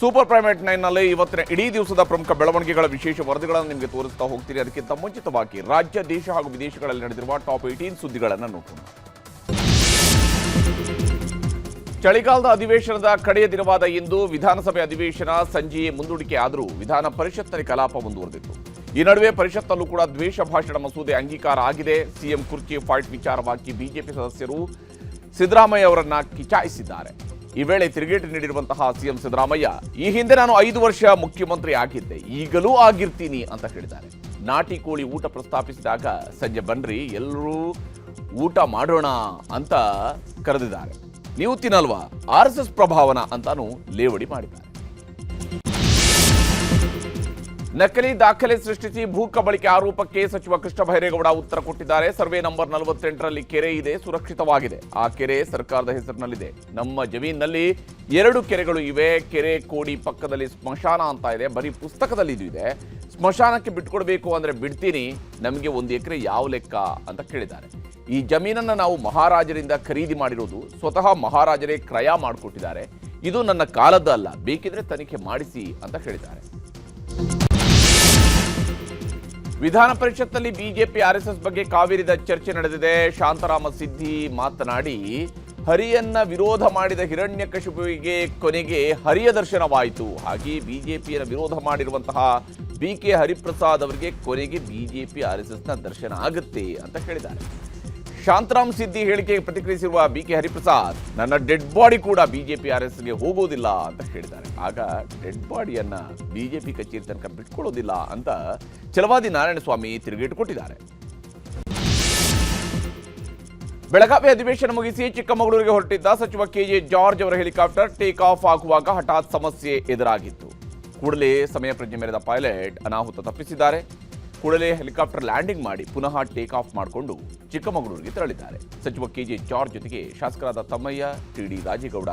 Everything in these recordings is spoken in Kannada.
ಸೂಪರ್ ಪ್ರೈಮೇಟ್ ನೈನ್ನಲ್ಲಿ ಇವತ್ತಿನ ಇಡೀ ದಿವಸದ ಪ್ರಮುಖ ಬೆಳವಣಿಗೆಗಳ ವಿಶೇಷ ವರದಿಗಳನ್ನು ನಿಮಗೆ ತೋರಿಸ್ತಾ ಹೋಗ್ತೀರಿ. ಅದಕ್ಕಿಂತ ಮುಂಚಿತವಾಗಿ ರಾಜ್ಯ, ದೇಶ ಹಾಗೂ ವಿದೇಶಗಳಲ್ಲಿ ನಡೆದಿರುವ ಟಾಪ್ ಏಯ್ಟೀನ್ ಸುದ್ದಿಗಳನ್ನು ನೋಡೋಣ ಚಳಿಗಾಲದ ಅಧಿವೇಶನದ ಕಡೆಯ ದಿನವಾದ ಇಂದು ವಿಧಾನಸಭೆ ಅಧಿವೇಶನ ಸಂಜೆಯೇ ಮುಂದೂಡಿಕೆ ಆದರೂ ವಿಧಾನ ಪರಿಷತ್ನಲ್ಲಿ ಕಲಾಪ ಮುಂದುವರೆದಿತ್ತು. ಈ ನಡುವೆ ಪರಿಷತ್ತಲ್ಲೂ ಕೂಡ ದ್ವೇಷ ಭಾಷಣ ಮಸೂದೆ ಅಂಗೀಕಾರ ಆಗಿದೆ. ಸಿಎಂ ಕುರ್ಚಿ ಫಾಯ್ಟ್ ವಿಚಾರವಾಗಿ ಬಿಜೆಪಿ ಸದಸ್ಯರು ಸಿದ್ದರಾಮಯ್ಯ ಅವರನ್ನ ಕಿಚಾಯಿಸಿದ್ದಾರೆ. ಈ ವೇಳೆ ತಿರುಗೇಟು ನೀಡಿರುವಂತಹ ಸಿಎಂ ಸಿದ್ದರಾಮಯ್ಯ, ಈ ಹಿಂದೆ ನಾನು ಐದು ವರ್ಷ ಮುಖ್ಯಮಂತ್ರಿ ಆಗಿದ್ದೆ, ಈಗಲೂ ಆಗಿರ್ತೀನಿ ಅಂತ ಹೇಳಿದ್ದಾರೆ. ನಾಟಿ ಕೋಳಿ ಊಟ ಪ್ರಸ್ತಾಪಿಸಿದಾಗ, ಸಂಜೆ ಬನ್ರಿ, ಎಲ್ಲರೂ ಊಟ ಮಾಡೋಣ ಅಂತ ಕರೆದಿದ್ದಾರೆ. ನೀವು ತಿನ್ನಲ್ವಾ? ಆರ್ ಎಸ್ ಎಸ್ ಪ್ರಭಾವನ ಅಂತಾನು ಲೇವಡಿ ಮಾಡಿದ್ದಾರೆ. ನಕಲಿ ದಾಖಲೆ ಸೃಷ್ಟಿಸಿ ಭೂ ಕಬಳಿಕೆ ಆರೋಪಕ್ಕೆ ಸಚಿವ ಕೃಷ್ಣ ಬೈರೇಗೌಡ ಉತ್ತರ ಕೊಟ್ಟಿದ್ದಾರೆ. ಸರ್ವೆ ನಂಬರ್ ನಲವತ್ತೆಂಟರಲ್ಲಿ ಕೆರೆ ಇದೆ, ಸುರಕ್ಷಿತವಾಗಿದೆ. ಆ ಕೆರೆ ಸರ್ಕಾರದ ಹೆಸರಿನಲ್ಲಿದೆ. ನಮ್ಮ ಜಮೀನಿನಲ್ಲಿ ಎರಡು ಕೆರೆಗಳು ಇವೆ. ಕೆರೆ ಕೋಡಿ ಪಕ್ಕದಲ್ಲಿ ಸ್ಮಶಾನ ಅಂತ ಇದೆ. ಬರೀ ಪುಸ್ತಕದಲ್ಲಿ ಇದು ಇದೆ. ಸ್ಮಶಾನಕ್ಕೆ ಬಿಟ್ಕೊಡ್ಬೇಕು ಅಂದ್ರೆ ಬಿಡ್ತೀನಿ. ನಮಗೆ ಒಂದು ಎಕರೆ ಯಾವ ಲೆಕ್ಕ ಅಂತ ಕೇಳಿದ್ದಾರೆ. ಈ ಜಮೀನನ್ನು ನಾವು ಮಹಾರಾಜರಿಂದ ಖರೀದಿ ಮಾಡಿರೋದು ಸ್ವತಃ ಮಹಾರಾಜರೇ ಕ್ರಯ ಮಾಡಿಕೊಟ್ಟಿದ್ದಾರೆ. ಇದು ನನ್ನ ಕಾಲದ್ದು ಅಲ್ಲ ಬೇಕಿದ್ರೆ ತನಿಖೆ ಮಾಡಿಸಿ ಅಂತ ಹೇಳಿದ್ದಾರೆ. ವಿಧಾನ ಪರಿಷತ್ನಲ್ಲಿ ಬಿಜೆಪಿ ಆರ್ಎಸ್ಎಸ್ ಬಗ್ಗೆ ಕಾವೇರಿದ ಚರ್ಚೆ ನಡೆದಿದೆ. ಶಾಂತರಾಮ ಸಿದ್ದಿ ಮಾತನಾಡಿ, ಹರಿಯನ್ನ ವಿರೋಧ ಮಾಡಿದ ಹಿರಣ್ಯಕಶಿಪುವಿಗೆ ಕೊನೆಗೆ ಹರಿಯ ದರ್ಶನವಾಯಿತು. ಹಾಗೆ ಬಿಜೆಪಿಯನ್ನು ವಿರೋಧ ಮಾಡಿರುವಂತಹ ಬಿ ಕೆ ಹರಿಪ್ರಸಾದ್ ಅವರಿಗೆ ಕೊನೆಗೆ ಬಿಜೆಪಿ ಆರ್ಎಸ್ಎಸ್ನ ದರ್ಶನ ಆಗುತ್ತೆ ಅಂತ ಹೇಳಿದ್ದಾರೆ. ಶಾಂತರಾಮ್ ಸಿದ್ದಿ ಹೇಳಿಕೆಗೆ ಪ್ರತಿಕ್ರಿಯಿಸಿರುವ ಬಿ ಕೆ ಹರಿಪ್ರಸಾದ್, ನನ್ನ ಡೆಡ್ ಬಾಡಿ ಕೂಡ ಬಿಜೆಪಿ ಆರ್ಎಸ್ಗೆ ಹೋಗೋದಿಲ್ಲ ಅಂತ ಹೇಳಿದ್ದಾರೆ. ಆಗ ಡೆಡ್ ಬಾಡಿಯನ್ನ ಬಿಜೆಪಿ ಕಚೇರಿ ತನಕ ಬಿಟ್ಕೊಳ್ಳೋದಿಲ್ಲ ಅಂತ ಛಲವಾದಿ ನಾರಾಯಣಸ್ವಾಮಿ ತಿರುಗೇಟು ಕೊಟ್ಟಿದ್ದಾರೆ ಬೆಳಗಾವಿ ಅಧಿವೇಶನ ಮುಗಿಸಿ ಚಿಕ್ಕಮಗಳೂರಿಗೆ ಹೊರಟಿದ್ದ ಸಚಿವ ಕೆಜೆ ಜಾರ್ಜ್ ಅವರ ಹೆಲಿಕಾಪ್ಟರ್ ಟೇಕ್ ಆಫ್ ಆಗುವಾಗ ಹಠಾತ್ ಸಮಸ್ಯೆ ಎದುರಾಗಿತ್ತು. ಕೂಡಲೇ ಸಮಯ ಪ್ರಜ್ಞೆ ಮೇರೆದ ಪೈಲಟ್ ಅನಾಹುತ ತಪ್ಪಿಸಿದ್ದಾರೆ. ಕೂಡಲೇ ಹೆಲಿಕಾಪ್ಟರ್ ಲ್ಯಾಂಡಿಂಗ್ ಮಾಡಿ ಪುನಃ ಟೇಕ್ ಆಫ್ ಮಾಡಿಕೊಂಡು ಚಿಕ್ಕಮಗಳೂರಿಗೆ ತೆರಳಿದ್ದಾರೆ. ಸಚಿವ ಕೆಜೆ ಜಾರ್ಜ್ ಜೊತೆಗೆ ಶಾಸಕರಾದ ತಮ್ಮಯ್ಯ ಟಿಡಿ ರಾಜೇಗೌಡ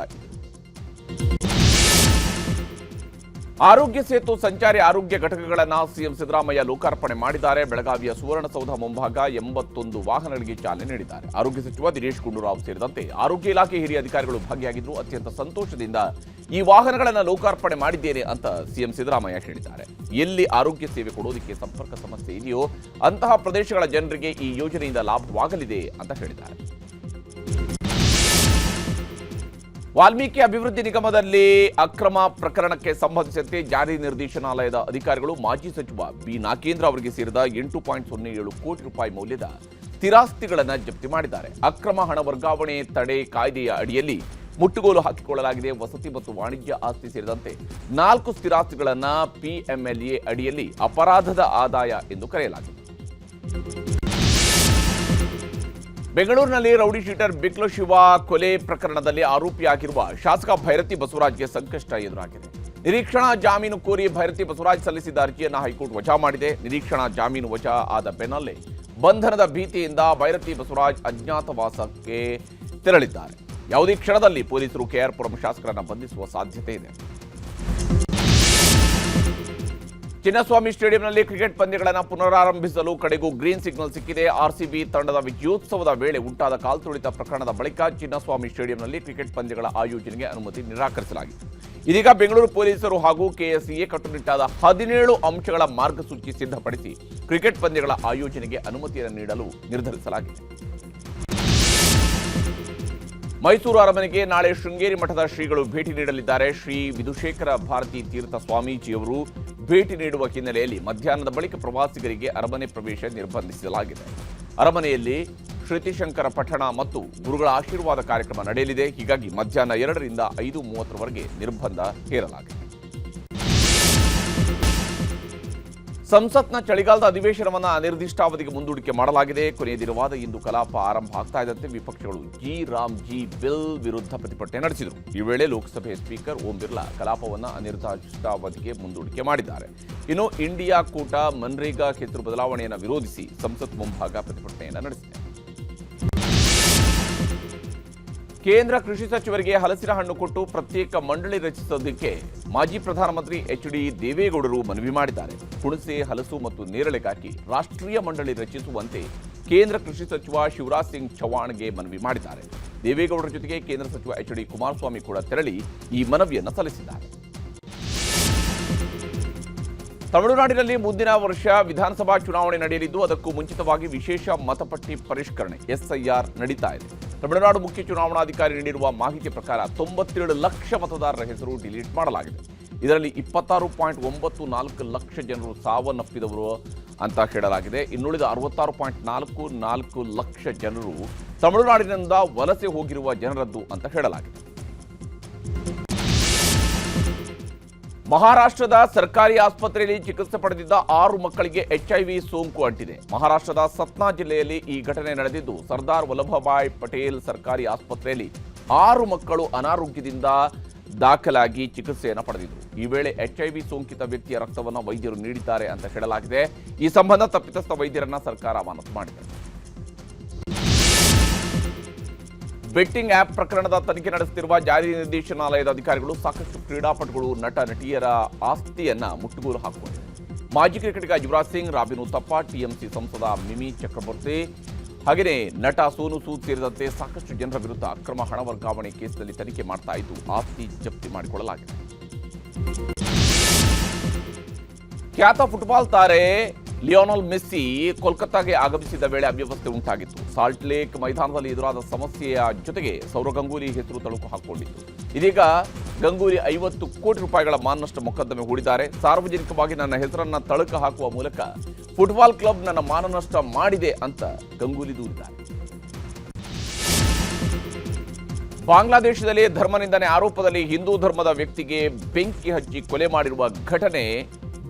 ಆರೋಗ್ಯ ಸೇತು ಸಂಚಾರಿ ಆರೋಗ್ಯ ಘಟಕಗಳನ್ನು ಸಿಎಂ ಸಿದ್ದರಾಮಯ್ಯ ಲೋಕಾರ್ಪಣೆ ಮಾಡಿದ್ದಾರೆ. ಬೆಳಗಾವಿಯ ಸುವರ್ಣಸೌಧ ಮುಂಭಾಗ ಎಂಬತ್ತೊಂದು ವಾಹನಗಳಿಗೆ ಚಾಲನೆ ನೀಡಿದ್ದಾರೆ. ಆರೋಗ್ಯ ಸಚಿವ ದಿನೇಶ್ ಗುಂಡೂರಾವ್ ಸೇರಿದಂತೆ ಆರೋಗ್ಯ ಇಲಾಖೆ ಹಿರಿಯ ಅಧಿಕಾರಿಗಳು ಭಾಗಿಯಾಗಿದ್ದರು ಅತ್ಯಂತ ಸಂತೋಷದಿಂದ ಈ ವಾಹನಗಳನ್ನು ಲೋಕಾರ್ಪಣೆ ಮಾಡಿದ್ದೇನೆ ಅಂತ ಸಿಎಂ ಸಿದ್ದರಾಮಯ್ಯ ಹೇಳಿದ್ದಾರೆ. ಎಲ್ಲಿ ಆರೋಗ್ಯ ಸೇವೆ ಕೊಡೋದಕ್ಕೆ ಸಂಪರ್ಕ ಸಮಸ್ಯೆ ಇದೆಯೋ ಅಂತಹ ಪ್ರದೇಶಗಳ ಜನರಿಗೆ ಈ ಯೋಜನೆಯಿಂದ ಲಾಭವಾಗಲಿದೆ ಅಂತ ಹೇಳಿದ್ದಾರೆ. ವಾಲ್ಮೀಕಿ ಅಭಿವೃದ್ಧಿ ನಿಗಮದಲ್ಲಿ ಅಕ್ರಮ ಪ್ರಕರಣಕ್ಕೆ ಸಂಬಂಧಿಸಿದಂತೆ ಜಾರಿ ನಿರ್ದೇಶನಾಲಯದ ಅಧಿಕಾರಿಗಳು ಮಾಜಿ ಸಚಿವ ಬಿ ನಾಗೇಂದ್ರ ಅವರಿಗೆ ಸೇರಿದ ಎಂಟು ಪಾಯಿಂಟ್ ಸೊನ್ನೆ ಏಳು ಕೋಟಿ ರೂಪಾಯಿ ಮೌಲ್ಯದ ಸ್ಥಿರಾಸ್ತಿಗಳನ್ನು ಜಪ್ತಿ ಮಾಡಿದ್ದಾರೆ. ಅಕ್ರಮ ಹಣ ವರ್ಗಾವಣೆ ತಡೆ ಕಾಯ್ದೆಯ ಅಡಿಯಲ್ಲಿ ಮುಟ್ಟುಗೋಲು ಹಾಕಿಕೊಳ್ಳಲಾಗಿದೆ. ವಸತಿ ಮತ್ತು ವಾಣಿಜ್ಯ ಆಸ್ತಿ ಸೇರಿದಂತೆ ನಾಲ್ಕು ಸ್ಥಿರಾಸ್ತಿಗಳನ್ನು ಪಿಎಂಎಲ್ಎ ಅಡಿಯಲ್ಲಿ ಅಪರಾಧದ ಆದಾಯ ಎಂದು ಕರೆಯಲಾಗಿದೆ. ಬೆಂಗಳೂರಿನಲ್ಲಿ ರೌಡಿ ಶೀಟರ್ ಬಿಕ್ಲು ಶಿವ ಕೊಲೆ ಪ್ರಕರಣದಲ್ಲಿ ಆರೋಪಿಯಾಗಿರುವ ಶಾಸಕ ಭೈರತಿ ಬಸವರಾಜ್ಗೆ ಸಂಕಷ್ಟ ಎದುರಾಗಿದೆ. ನಿರೀಕ್ಷಣಾ ಜಾಮೀನು ಕೋರಿ ಭೈರತಿ ಬಸವರಾಜ್ ಸಲ್ಲಿಸಿದ್ದ ಅರ್ಜಿಯನ್ನು ಹೈಕೋರ್ಟ್ ವಜಾ ಮಾಡಿದೆ. ನಿರೀಕ್ಷಣಾ ಜಾಮೀನು ವಜಾ ಆದ ಬೆನ್ನಲ್ಲೇ ಬಂಧನದ ಭೀತಿಯಿಂದ ಭೈರತಿ ಬಸವರಾಜ್ ಅಜ್ಞಾತವಾಸಕ್ಕೆ ತೆರಳಿದ್ದಾರೆ. ಯಾವುದೇ ಕ್ಷಣದಲ್ಲಿ ಪೊಲೀಸರು ಕೆಆರ್ಪುರಂ ಶಾಸಕರನ್ನು ಬಂಧಿಸುವ ಸಾಧ್ಯತೆ ಇದೆ. ಚಿನ್ನಸ್ವಾಮಿ ಸ್ಟೇಡಿಯಂನಲ್ಲಿ ಕ್ರಿಕೆಟ್ ಪಂದ್ಯಗಳನ್ನು ಪುನರಾರಂಭಿಸಲು ಕಡೆಗೂ ಗ್ರೀನ್ ಸಿಗ್ನಲ್ ಸಿಕ್ಕಿದೆ. ಆರ್ಸಿಬಿ ತಂಡದ ವಿಜಯೋತ್ಸವದ ವೇಳೆ ಉಂಟಾದ ಕಾಲ್ತುಳಿತ ಪ್ರಕರಣದ ಬಳಿಕ ಚಿನ್ನಸ್ವಾಮಿ ಸ್ಟೇಡಿಯಂನಲ್ಲಿ ಕ್ರಿಕೆಟ್ ಪಂದ್ಯಗಳ ಆಯೋಜನೆಗೆ ಅನುಮತಿ ನಿರಾಕರಿಸಲಾಗಿತ್ತು ಇದೀಗ ಬೆಂಗಳೂರು ಪೊಲೀಸರು ಹಾಗೂ ಕೆಎಸ್ಸಿಎ ಕಟ್ಟುನಿಟ್ಟಾದ ಹದಿನೇಳು ಅಂಶಗಳ ಮಾರ್ಗಸೂಚಿ ಸಿದ್ಧಪಡಿಸಿ ಕ್ರಿಕೆಟ್ ಪಂದ್ಯಗಳ ಆಯೋಜನೆಗೆ ಅನುಮತಿಯನ್ನು ನೀಡಲು ನಿರ್ಧರಿಸಲಾಗಿದೆ. ಮೈಸೂರು ಅರಮನೆಗೆ ನಾಳೆ ಶೃಂಗೇರಿ ಮಠದ ಶ್ರೀಗಳು ಭೇಟಿ ನೀಡಲಿದ್ದಾರೆ. ಶ್ರೀ ವಿಧುಶೇಖರ ಭಾರತಿ ತೀರ್ಥ ಸ್ವಾಮೀಜಿಯವರು ಭೇಟಿ ನೀಡುವ ಹಿನ್ನೆಲೆಯಲ್ಲಿ ಮಧ್ಯಾಹ್ನದ ಬಳಿಕ ಪ್ರವಾಸಿಗರಿಗೆ ಅರಮನೆ ಪ್ರವೇಶ ನಿರ್ಬಂಧಿಸಲಾಗಿದೆ. ಅರಮನೆಯಲ್ಲಿ ಶ್ರುತಿಶಂಕರ ಪಠಣ ಮತ್ತು ಗುರುಗಳ ಆಶೀರ್ವಾದ ಕಾರ್ಯಕ್ರಮ ನಡೆಯಲಿದೆ. ಹೀಗಾಗಿ ಮಧ್ಯಾಹ್ನ ಎರಡರಿಂದ ಐದು ಮೂವತ್ತರವರೆಗೆ ನಿರ್ಬಂಧ ಹೇರಲಾಗಿದೆ. ಸಂಸತ್ನ ಚಳಿಗಾಲದ ಅಧಿವೇಶನವನ್ನು ಅನಿರ್ದಿಷ್ಟಾವಧಿಗೆ ಮುಂದೂಡಿಕೆ ಮಾಡಲಾಗಿದೆ. ಕೊನೆಯ ದಿನವಾದ ಇಂದು ಕಲಾಪ ಆರಂಭ ಆಗ್ತಾ ಇದ್ದಂತೆ ವಿಪಕ್ಷಗಳು ಜಿ ರಾಮ್ ಜಿ ಬಿಲ್ ವಿರುದ್ಧ ಪ್ರತಿಭಟನೆ ನಡೆಸಿದರು. ಈ ವೇಳೆ ಲೋಕಸಭೆ ಸ್ಪೀಕರ್ ಓಂ ಬಿರ್ಲಾ ಕಲಾಪವನ್ನು ಅನಿರ್ದಿಷ್ಟಾವಧಿಗೆ ಮುಂದೂಡಿಕೆ ಮಾಡಿದ್ದಾರೆ. ಇನ್ನು ಇಂಡಿಯಾ ಕೂಟ, ಮನ್ರೇಗಾ ಕ್ಷೇತ್ರ ಬದಲಾವಣೆಯನ್ನು ವಿರೋಧಿಸಿ ಸಂಸತ್ ಮುಂಭಾಗ ಪ್ರತಿಭಟನೆಯನ್ನು ನಡೆಸಿದೆ. ಕೇಂದ್ರ ಕೃಷಿ ಸಚಿವರಿಗೆ ಹಲಸಿನ ಹಣ್ಣು ಕೊಟ್ಟು ಪ್ರತ್ಯೇಕ ಮಂಡಳಿ ರಚಿಸೋದಕ್ಕೆ ಮಾಜಿ ಪ್ರಧಾನಮಂತ್ರಿ ಎಚ್ ಡಿ ದೇವೇಗೌಡರು ಮನವಿ ಮಾಡಿದ್ದಾರೆ. ಹುಣಸೆ, ಹಲಸು ಮತ್ತು ನೇರಳೆಗಾಗಿ ರಾಷ್ಟ್ರೀಯ ಮಂಡಳಿ ರಚಿಸುವಂತೆ ಕೇಂದ್ರ ಕೃಷಿ ಸಚಿವ ಶಿವರಾಜ್ ಸಿಂಗ್ ಚೌಹಾಣ್ಗೆ ಮನವಿ ಮಾಡಿದ್ದಾರೆ. ದೇವೇಗೌಡರ ಜೊತೆಗೆ ಕೇಂದ್ರ ಸಚಿವ ಎಚ್ ಡಿ ಕುಮಾರಸ್ವಾಮಿ ಕೂಡ ತೆರಳಿ ಈ ಮನವಿಯನ್ನು ಸಲ್ಲಿಸಿದ್ದಾರೆ. ತಮಿಳುನಾಡಿನಲ್ಲಿ ಮುಂದಿನ ವರ್ಷ ವಿಧಾನಸಭಾ ಚುನಾವಣೆ ನಡೆಯಲಿದ್ದು, ಅದಕ್ಕೂ ಮುಂಚಿತವಾಗಿ ವಿಶೇಷ ಮತಪಟ್ಟಿ ಪರಿಷ್ಕರಣೆ, ಎಸ್ಐಆರ್ ನಡೀತಾ ಇದೆ. ತಮಿಳುನಾಡು ಮುಖ್ಯ ಚುನಾವಣಾಧಿಕಾರಿ ನೀಡಿರುವ ಮಾಹಿತಿ ಪ್ರಕಾರ ತೊಂಬತ್ತೇಳು ಲಕ್ಷ ಮತದಾರರ ಹೆಸರು ಡಿಲೀಟ್ ಮಾಡಲಾಗಿದೆ. ಇದರಲ್ಲಿ ಇಪ್ಪತ್ತಾರು ಪಾಯಿಂಟ್ ಒಂಬತ್ತು ನಾಲ್ಕು ಲಕ್ಷ ಜನರು ಸಾವನ್ನಪ್ಪಿದವರು ಅಂತ ಹೇಳಲಾಗಿದೆ. ಇನ್ನುಳಿದ ಅರವತ್ತಾರು ಪಾಯಿಂಟ್ ನಾಲ್ಕು ನಾಲ್ಕು ಲಕ್ಷ ಜನರು ತಮಿಳುನಾಡಿನಿಂದ ವಲಸೆ ಹೋಗಿರುವ ಜನರದ್ದು ಅಂತ ಹೇಳಲಾಗಿದೆ. ಮಹಾರಾಷ್ಟ್ರದ ಸರ್ಕಾರಿ ಆಸ್ಪತ್ರೆಯಲ್ಲಿ ಚಿಕಿತ್ಸೆ ಪಡೆದಿದ್ದ ಆರು ಮಕ್ಕಳಿಗೆ ಎಚ್ಐವಿ ಸೋಂಕು ಅಂಟಿದೆ. ಮಹಾರಾಷ್ಟ್ರದ ಸತ್ನಾ ಜಿಲ್ಲೆಯಲ್ಲಿ ಈ ಘಟನೆ ನಡೆದಿದ್ದು, ಸರ್ದಾರ್ ವಲ್ಲಭಭಾಯ್ ಪಟೇಲ್ ಸರ್ಕಾರಿ ಆಸ್ಪತ್ರೆಯಲ್ಲಿ ಆರು ಮಕ್ಕಳು ಅನಾರೋಗ್ಯದಿಂದ ದಾಖಲಾಗಿ ಚಿಕಿತ್ಸೆಯನ್ನು ಪಡೆದಿದ್ದರು ಈ ವೇಳೆ ಎಚ್ಐವಿ ಸೋಂಕಿತ ವ್ಯಕ್ತಿಯ ರಕ್ತವನ್ನು ವೈದ್ಯರು ನೀಡಿದ್ದಾರೆ ಅಂತ ಹೇಳಲಾಗಿದೆ. ಈ ಸಂಬಂಧ ತಪ್ಪಿತಸ್ಥ ವೈದ್ಯರನ್ನ ಸರ್ಕಾರ ಅಮಾನತು ಮಾಡಿದೆ. ಬೆಟ್ಟಿಂಗ್ ಆಪ್ ಪ್ರಕರಣದ ತನಿಖೆ ನಡೆಸುತ್ತಿರುವ ಜಾರಿ ನಿರ್ದೇಶನಾಲಯದ ಅಧಿಕಾರಿಗಳು ಸಾಕಷ್ಟು ಕ್ರೀಡಾಪಟುಗಳು, ನಟ, ನಟಿಯರ ಆಸ್ತಿಯನ್ನ ಮುಟ್ಟುಗೋಲು ಹಾಕಿಕೊಂಡಿದೆ ಮಾಜಿ ಕ್ರಿಕೆಟಿಗ ಯುವರಾಜ್ ಸಿಂಗ್, ರಾಬಿನ್ ಉತ್ತಪ್ಪ, ಟಿಎಂಸಿ ಸಂಸದ ಮಿಮಿ ಚಕ್ರವರ್ತಿ ಹಾಗೆಯೇ ನಟ ಸೋನು ಸೂದ್ ಸೇರಿದಂತೆ ಸಾಕಷ್ಟು ಜನರ ವಿರುದ್ಧ ಅಕ್ರಮ ಹಣ ವರ್ಗಾವಣೆ ಕೇಸ್ನಲ್ಲಿ ತನಿಖೆ ಮಾಡ್ತಾ ಇದ್ದು ಆಸ್ತಿ ಜಪ್ತಿ ಮಾಡಿಕೊಳ್ಳಲಾಗಿದೆ. ಖ್ಯಾತ ಫುಟ್ಬಾಲ್ ತಾರೆ ಲಿಯೋನಲ್ ಮೆಸ್ಸಿ ಕೋಲ್ಕತ್ತಾಗೆ ಆಗಮಿಸಿದ ವೇಳೆ ಅವ್ಯವಸ್ಥೆ ಉಂಟಾಗಿತ್ತು. ಸಾಲ್ಟ್ ಲೇಕ್ ಮೈದಾನದಲ್ಲಿ ಎದುರಾದ ಸಮಸ್ಯೆಯ ಜೊತೆಗೆ ಸೌರವ್ ಗಂಗೂಲಿ ಹೆಸರು ತಳುಕು ಹಾಕಿಕೊಂಡಿತ್ತು ಇದೀಗ ಗಂಗೂಲಿ ಐವತ್ತು ಕೋಟಿ ರೂಪಾಯಿಗಳ ಮಾನನಷ್ಟ ಮೊಕದ್ದಮೆ ಹೂಡಿದ್ದಾರೆ. ಸಾರ್ವಜನಿಕವಾಗಿ ನನ್ನ ಹೆಸರನ್ನು ತಳುಕು ಹಾಕುವ ಮೂಲಕ ಫುಟ್ಬಾಲ್ ಕ್ಲಬ್ ನನ್ನ ಮಾನನಷ್ಟ ಮಾಡಿದೆ ಅಂತ ಗಂಗೂಲಿ ದೂರಿದ್ದಾರೆ. ಬಾಂಗ್ಲಾದೇಶದಲ್ಲಿ ಧರ್ಮನಿಂದನೆ ಆರೋಪದಲ್ಲಿ ಹಿಂದೂ ಧರ್ಮದ ವ್ಯಕ್ತಿಗೆ ಬೆಂಕಿ ಹಚ್ಚಿ ಕೊಲೆ ಮಾಡಿರುವ ಘಟನೆ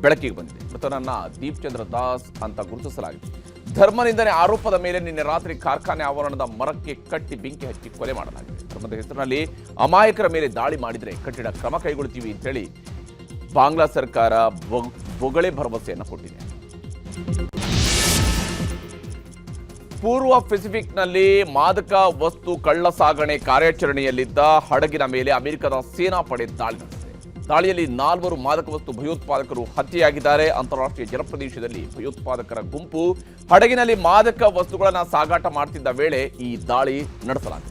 ಬೆಳಕಿಗೆ ಬಂದಿದೆ. ಮೃತನನ್ನ ದೀಪ್ ಚಂದ್ರ ದಾಸ್ ಅಂತ ಗುರುತಿಸಲಾಗಿದೆ. ಧರ್ಮನಿಂದನೆ ಆರೋಪದ ಮೇಲೆ ನಿನ್ನೆ ರಾತ್ರಿ ಕಾರ್ಖಾನೆ ಆವರಣದ ಮರಕ್ಕೆ ಕಟ್ಟಿ ಬೆಂಕಿ ಹಚ್ಚಿ ಕೊಲೆ ಮಾಡಲಾಗಿದೆ. ಧರ್ಮದ ಹೆಸರಿನಲ್ಲಿ ಅಮಾಯಕರ ಮೇಲೆ ದಾಳಿ ಮಾಡಿದರೆ ಕಠಿಣ ಕ್ರಮ ಕೈಗೊಳ್ತೀವಿ ಅಂತೇಳಿ ಬಾಂಗ್ಲಾ ಸರ್ಕಾರ ಬೊಗಳೆ ಭರವಸೆಯನ್ನು ಕೊಟ್ಟಿದೆ. ಪೂರ್ವ ಪೆಸಿಫಿಕ್ನಲ್ಲಿ ಮಾದಕ ವಸ್ತು ಕಳ್ಳ ಸಾಗಣೆ ಕಾರ್ಯಾಚರಣೆಯಲ್ಲಿದ್ದ ಹಡಗಿನ ಮೇಲೆ ಅಮೆರಿಕದ ಸೇನಾಪಡೆ ದಾಳಿ ದಾಳಿಯಲ್ಲಿ ನಾಲ್ವರು ಮಾದಕ ವಸ್ತು ಭಯೋತ್ಪಾದಕರು ಹತ್ಯೆಯಾಗಿದ್ದಾರೆ. ಅಂತಾರಾಷ್ಟ್ರೀಯ ಜಲಪ್ರದೇಶದಲ್ಲಿ ಭಯೋತ್ಪಾದಕರ ಗುಂಪು ಹಡಗಿನಲ್ಲಿ ಮಾದಕ ವಸ್ತುಗಳನ್ನು ಸಾಗಾಟ ಮಾಡ್ತಿದ್ದ ವೇಳೆ ಈ ದಾಳಿ ನಡೆಸಲಾಗಿದೆ.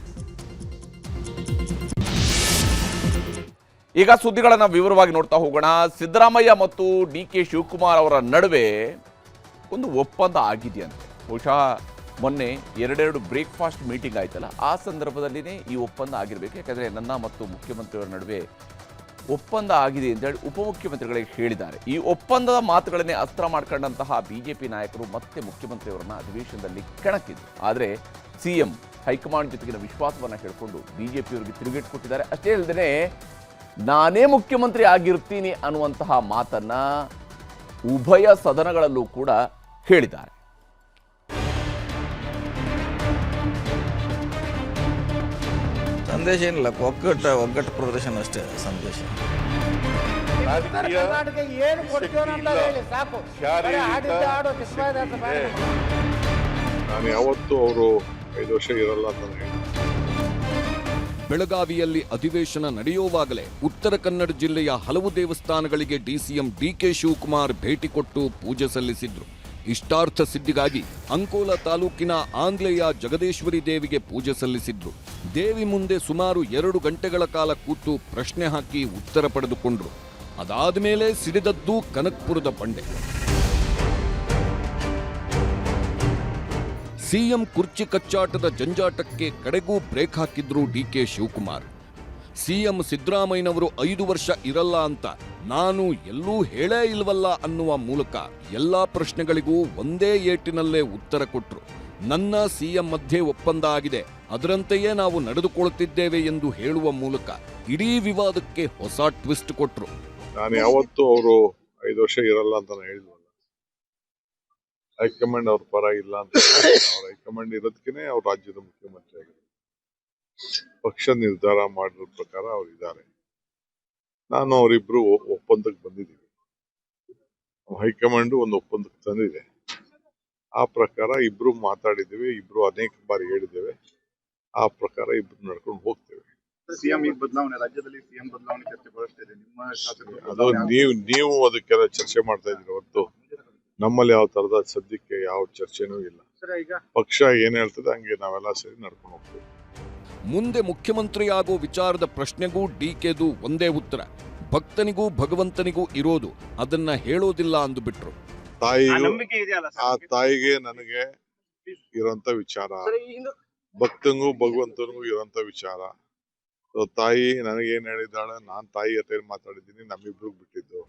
ಈಗ ಸುದ್ದಿಗಳನ್ನು ವಿವರವಾಗಿ ನೋಡ್ತಾ ಹೋಗೋಣ. ಸಿದ್ದರಾಮಯ್ಯ ಮತ್ತು ಡಿ ಕೆ ಶಿವಕುಮಾರ್ ಅವರ ನಡುವೆ ಒಂದು ಒಪ್ಪಂದ ಆಗಿದೆಯಂತೆ. ಬಹುಶಃ ಮೊನ್ನೆ ಎರಡೆರಡು ಬ್ರೇಕ್ಫಾಸ್ಟ್ ಮೀಟಿಂಗ್ ಆಯ್ತಲ್ಲ. ಆ ಸಂದರ್ಭದಲ್ಲಿನೇ ಈ ಒಪ್ಪಂದ ಆಗಿರಬೇಕು. ಯಾಕಂದರೆ ನನ್ನ ಮತ್ತು ಮುಖ್ಯಮಂತ್ರಿಯವರ ನಡುವೆ ಒಪ್ಪಂದ ಆಗಿದೆ ಅಂತ ಹೇಳಿ ಉಪಮುಖ್ಯಮಂತ್ರಿಗಳಿಗೆ ಹೇಳಿದ್ದಾರೆ. ಈ ಒಪ್ಪಂದದ ಮಾತುಗಳನ್ನೇ ಅಸ್ತ್ರ ಮಾಡ್ಕೊಂಡಂತಹ ಬಿಜೆಪಿ ನಾಯಕರು ಮತ್ತೆ ಮುಖ್ಯಮಂತ್ರಿಯವರನ್ನ ಅಧಿವೇಶನದಲ್ಲಿ ಕೆಣಕಿದ್ರು. ಆದರೆ ಸಿಎಂ ಹೈಕಮಾಂಡ್ ಜೊತೆಗಿನ ವಿಶ್ವಾಸವನ್ನು ಹೇಳ್ಕೊಂಡು ಬಿಜೆಪಿಯವರಿಗೆ ತಿರುಗೇಟು ಕೊಟ್ಟಿದ್ದಾರೆ ಅಷ್ಟೇ ಅಲ್ಲದೆ ನಾನೇ ಮುಖ್ಯಮಂತ್ರಿ ಆಗಿರ್ತೀನಿ ಅನ್ನುವಂತಹ ಮಾತನ್ನ ಉಭಯ ಸದನಗಳಲ್ಲೂ ಕೂಡ ಹೇಳಿದ್ದಾರೆ. ಸಂದೇಶ ಏನಿಲ್ಲ ಒಗ್ಗಟ್ಟು ಒಗ್ಗಟ್ಟು ಪ್ರದರ್ಶನ ಅಷ್ಟೇ ಸಂದೇಶ. ಏನು ಸಾಕು. ನಾನು ಯಾವತ್ತೂ ಅವರು ಐದು ವರ್ಷ ಇರಲ್ಲ ಅಂತ ನಾನು ಬೆಳಗಾವಿಯಲ್ಲಿ ಅಧಿವೇಶನ ನಡೆಯುವಾಗಲೇ ಉತ್ತರ ಕನ್ನಡ ಜಿಲ್ಲೆಯ ಹಲವು ದೇವಸ್ಥಾನಗಳಿಗೆ ಡಿಸಿಎಂ ಡಿಕೆ ಶಿವಕುಮಾರ್ ಭೇಟಿ ಕೊಟ್ಟು ಪೂಜೆ ಸಲ್ಲಿಸಿದ್ರು. ಇಷ್ಟಾರ್ಥ ಸಿದ್ಧಿಗಾಗಿ ಅಂಕೋಲ ತಾಲೂಕಿನ ಆಂಗ್ಲೇಯ ಜಗದೇಶ್ವರಿ ದೇವಿಗೆ ಪೂಜೆ ಸಲ್ಲಿಸಿದ್ರು. ದೇವಿ ಮುಂದೆ ಸುಮಾರು ಎರಡು ಗಂಟೆಗಳ ಕಾಲ ಕೂತು ಪ್ರಶ್ನೆ ಹಾಕಿ ಉತ್ತರ ಪಡೆದುಕೊಂಡ್ರು. ಅದಾದ ಮೇಲೆ ಸಿಡಿದದ್ದು ಕನಕ್ಪುರದ ಬಂಡೆ. ಸಿಎಂ ಕುರ್ಚಿ ಕಚ್ಚಾಟದ ಜಂಜಾಟಕ್ಕೆ ಕಡೆಗೂ ಬ್ರೇಕ್ ಹಾಕಿದ್ರು ಡಿಕೆ ಶಿವಕುಮಾರ್. ಸಿಎಂ ಸಿದ್ದರಾಮಯ್ಯನವರು ಐದು ವರ್ಷ ಇರಲ್ಲ ಅಂತ ನಾನು ಎಲ್ಲೂ ಹೇಳೇ ಇಲ್ವಲ್ಲ ಅನ್ನುವ ಮೂಲಕ ಎಲ್ಲ ಪ್ರಶ್ನೆಗಳಿಗೂ ಒಂದೇ ಏಟಿನಲ್ಲೇ ಉತ್ತರ ಕೊಟ್ರು. ನನ್ನ ಸಿಎಂ ಮಧ್ಯೆ ಒಪ್ಪಂದ ಆಗಿದೆ. ಅದರಂತೆಯೇ ನಾವು ನಡೆದುಕೊಳ್ಳುತ್ತಿದ್ದೇವೆ ಎಂದು ಹೇಳುವ ಮೂಲಕ ಇಡೀ ವಿವಾದಕ್ಕೆ ಹೊಸ ಟ್ವಿಸ್ಟ್ ಕೊಟ್ರು. ನಾನು ಯಾವತ್ತೂ ಅವರು ಐದು ವರ್ಷ ಇರಲ್ಲ ಅಂತ ಹೇಳಿದ್ವಲ್ಲ ಹೈಕಮಾಂಡ್ ಅವ್ರ ಪರ ಇಲ್ಲ ಅಂತ ಅವ್ರ ಹೈಕಮಾಂಡ್ ಇರೋದಕ್ಕೆ ಅವ್ರ ರಾಜ್ಯದ ಮುಖ್ಯಮಂತ್ರಿ ಆಗಿದ್ದಾರೆ. ಪಕ್ಷ ನಿರ್ಧಾರ ಮಾಡಿರೋ ಪ್ರಕಾರ ಅವ್ರು ಇದ್ದಾರೆ. ನಾನು ಅವರಿಬ್ರು ಒಪ್ಪಂದಕ್ಕೆ ಬಂದಿದ್ದೀವಿ. ಹೈಕಮಾಂಡ್ ಒಂದು ಒಪ್ಪಂದಕ್ಕೆ ತಂದಿದೆ. ಆ ಪ್ರಕಾರ ಇಬ್ರು ಮಾತಾಡಿದ್ದೇವೆ ಇಬ್ರು ಅನೇಕ ಬಾರಿ ಹೇಳಿದ್ದೇವೆ. ಆ ಪ್ರಕಾರ ಇಬ್ರು ನಡ್ಕೊಂಡು ಹೋಗ್ತೇವೆ. ಸಿಎಂ ಈ ಬದಲಾವಣೆ ರಾಜ್ಯದಲ್ಲಿ ಸಿಎಂ ಬದಲಾವಣೆ ಚರ್ಚೆ ನಿಮ್ಮ ಶಾಸಕರು ಅದು ನೀವು ನೀವು ಅದಕ್ಕೆಲ್ಲ ಚರ್ಚೆ ಮಾಡ್ತಾ ಇದ್ದೀರಿ ಹೊರತು. ನಮ್ಮಲ್ಲಿ ಯಾವ ತರದ ಸದ್ಯಕ್ಕೆ ಯಾವ ಚರ್ಚೆನೂ ಇಲ್ಲ. ಪಕ್ಷ ಏನ್ ಹೇಳ್ತದೆ ಹಂಗೆ ನಾವೆಲ್ಲ ಸೇರಿ ನಡ್ಕೊಂಡು ಹೋಗ್ತೀವಿ. ಮುಂದೆ ಮುಖ್ಯಮಂತ್ರಿಯಾಗೋ ವಿಚಾರದ ಪ್ರಶ್ನೆಗೂ ಡಿಕೆದು ಒಂದೇ ಉತ್ತರ. ಭಕ್ತನಿಗೂ ಭಗವಂತನಿಗೂ ಇರೋದು ಅದನ್ನ ಹೇಳೋದಿಲ್ಲ ಅಂದುಬಿಟ್ರು. ತಾಯಿ ಆ ತಾಯಿಗೆ ನನಗೆ ಇರೋಂತ ವಿಚಾರ. ಭಕ್ತನಿಗೂ ಭಗವಂತನಿಗೂ ಇರೋಂತ ವಿಚಾರ. ತಾಯಿ ನನಗೇನ್ ಹೇಳಿದಾಳೆ ನಾನ್ ತಾಯಿ ಹತ್ರ ಮಾತಾಡಿದ್ದೀನಿ ನಮ್ಮಿಬ್ರು ಬಿಟ್ಟಿದ್ದು.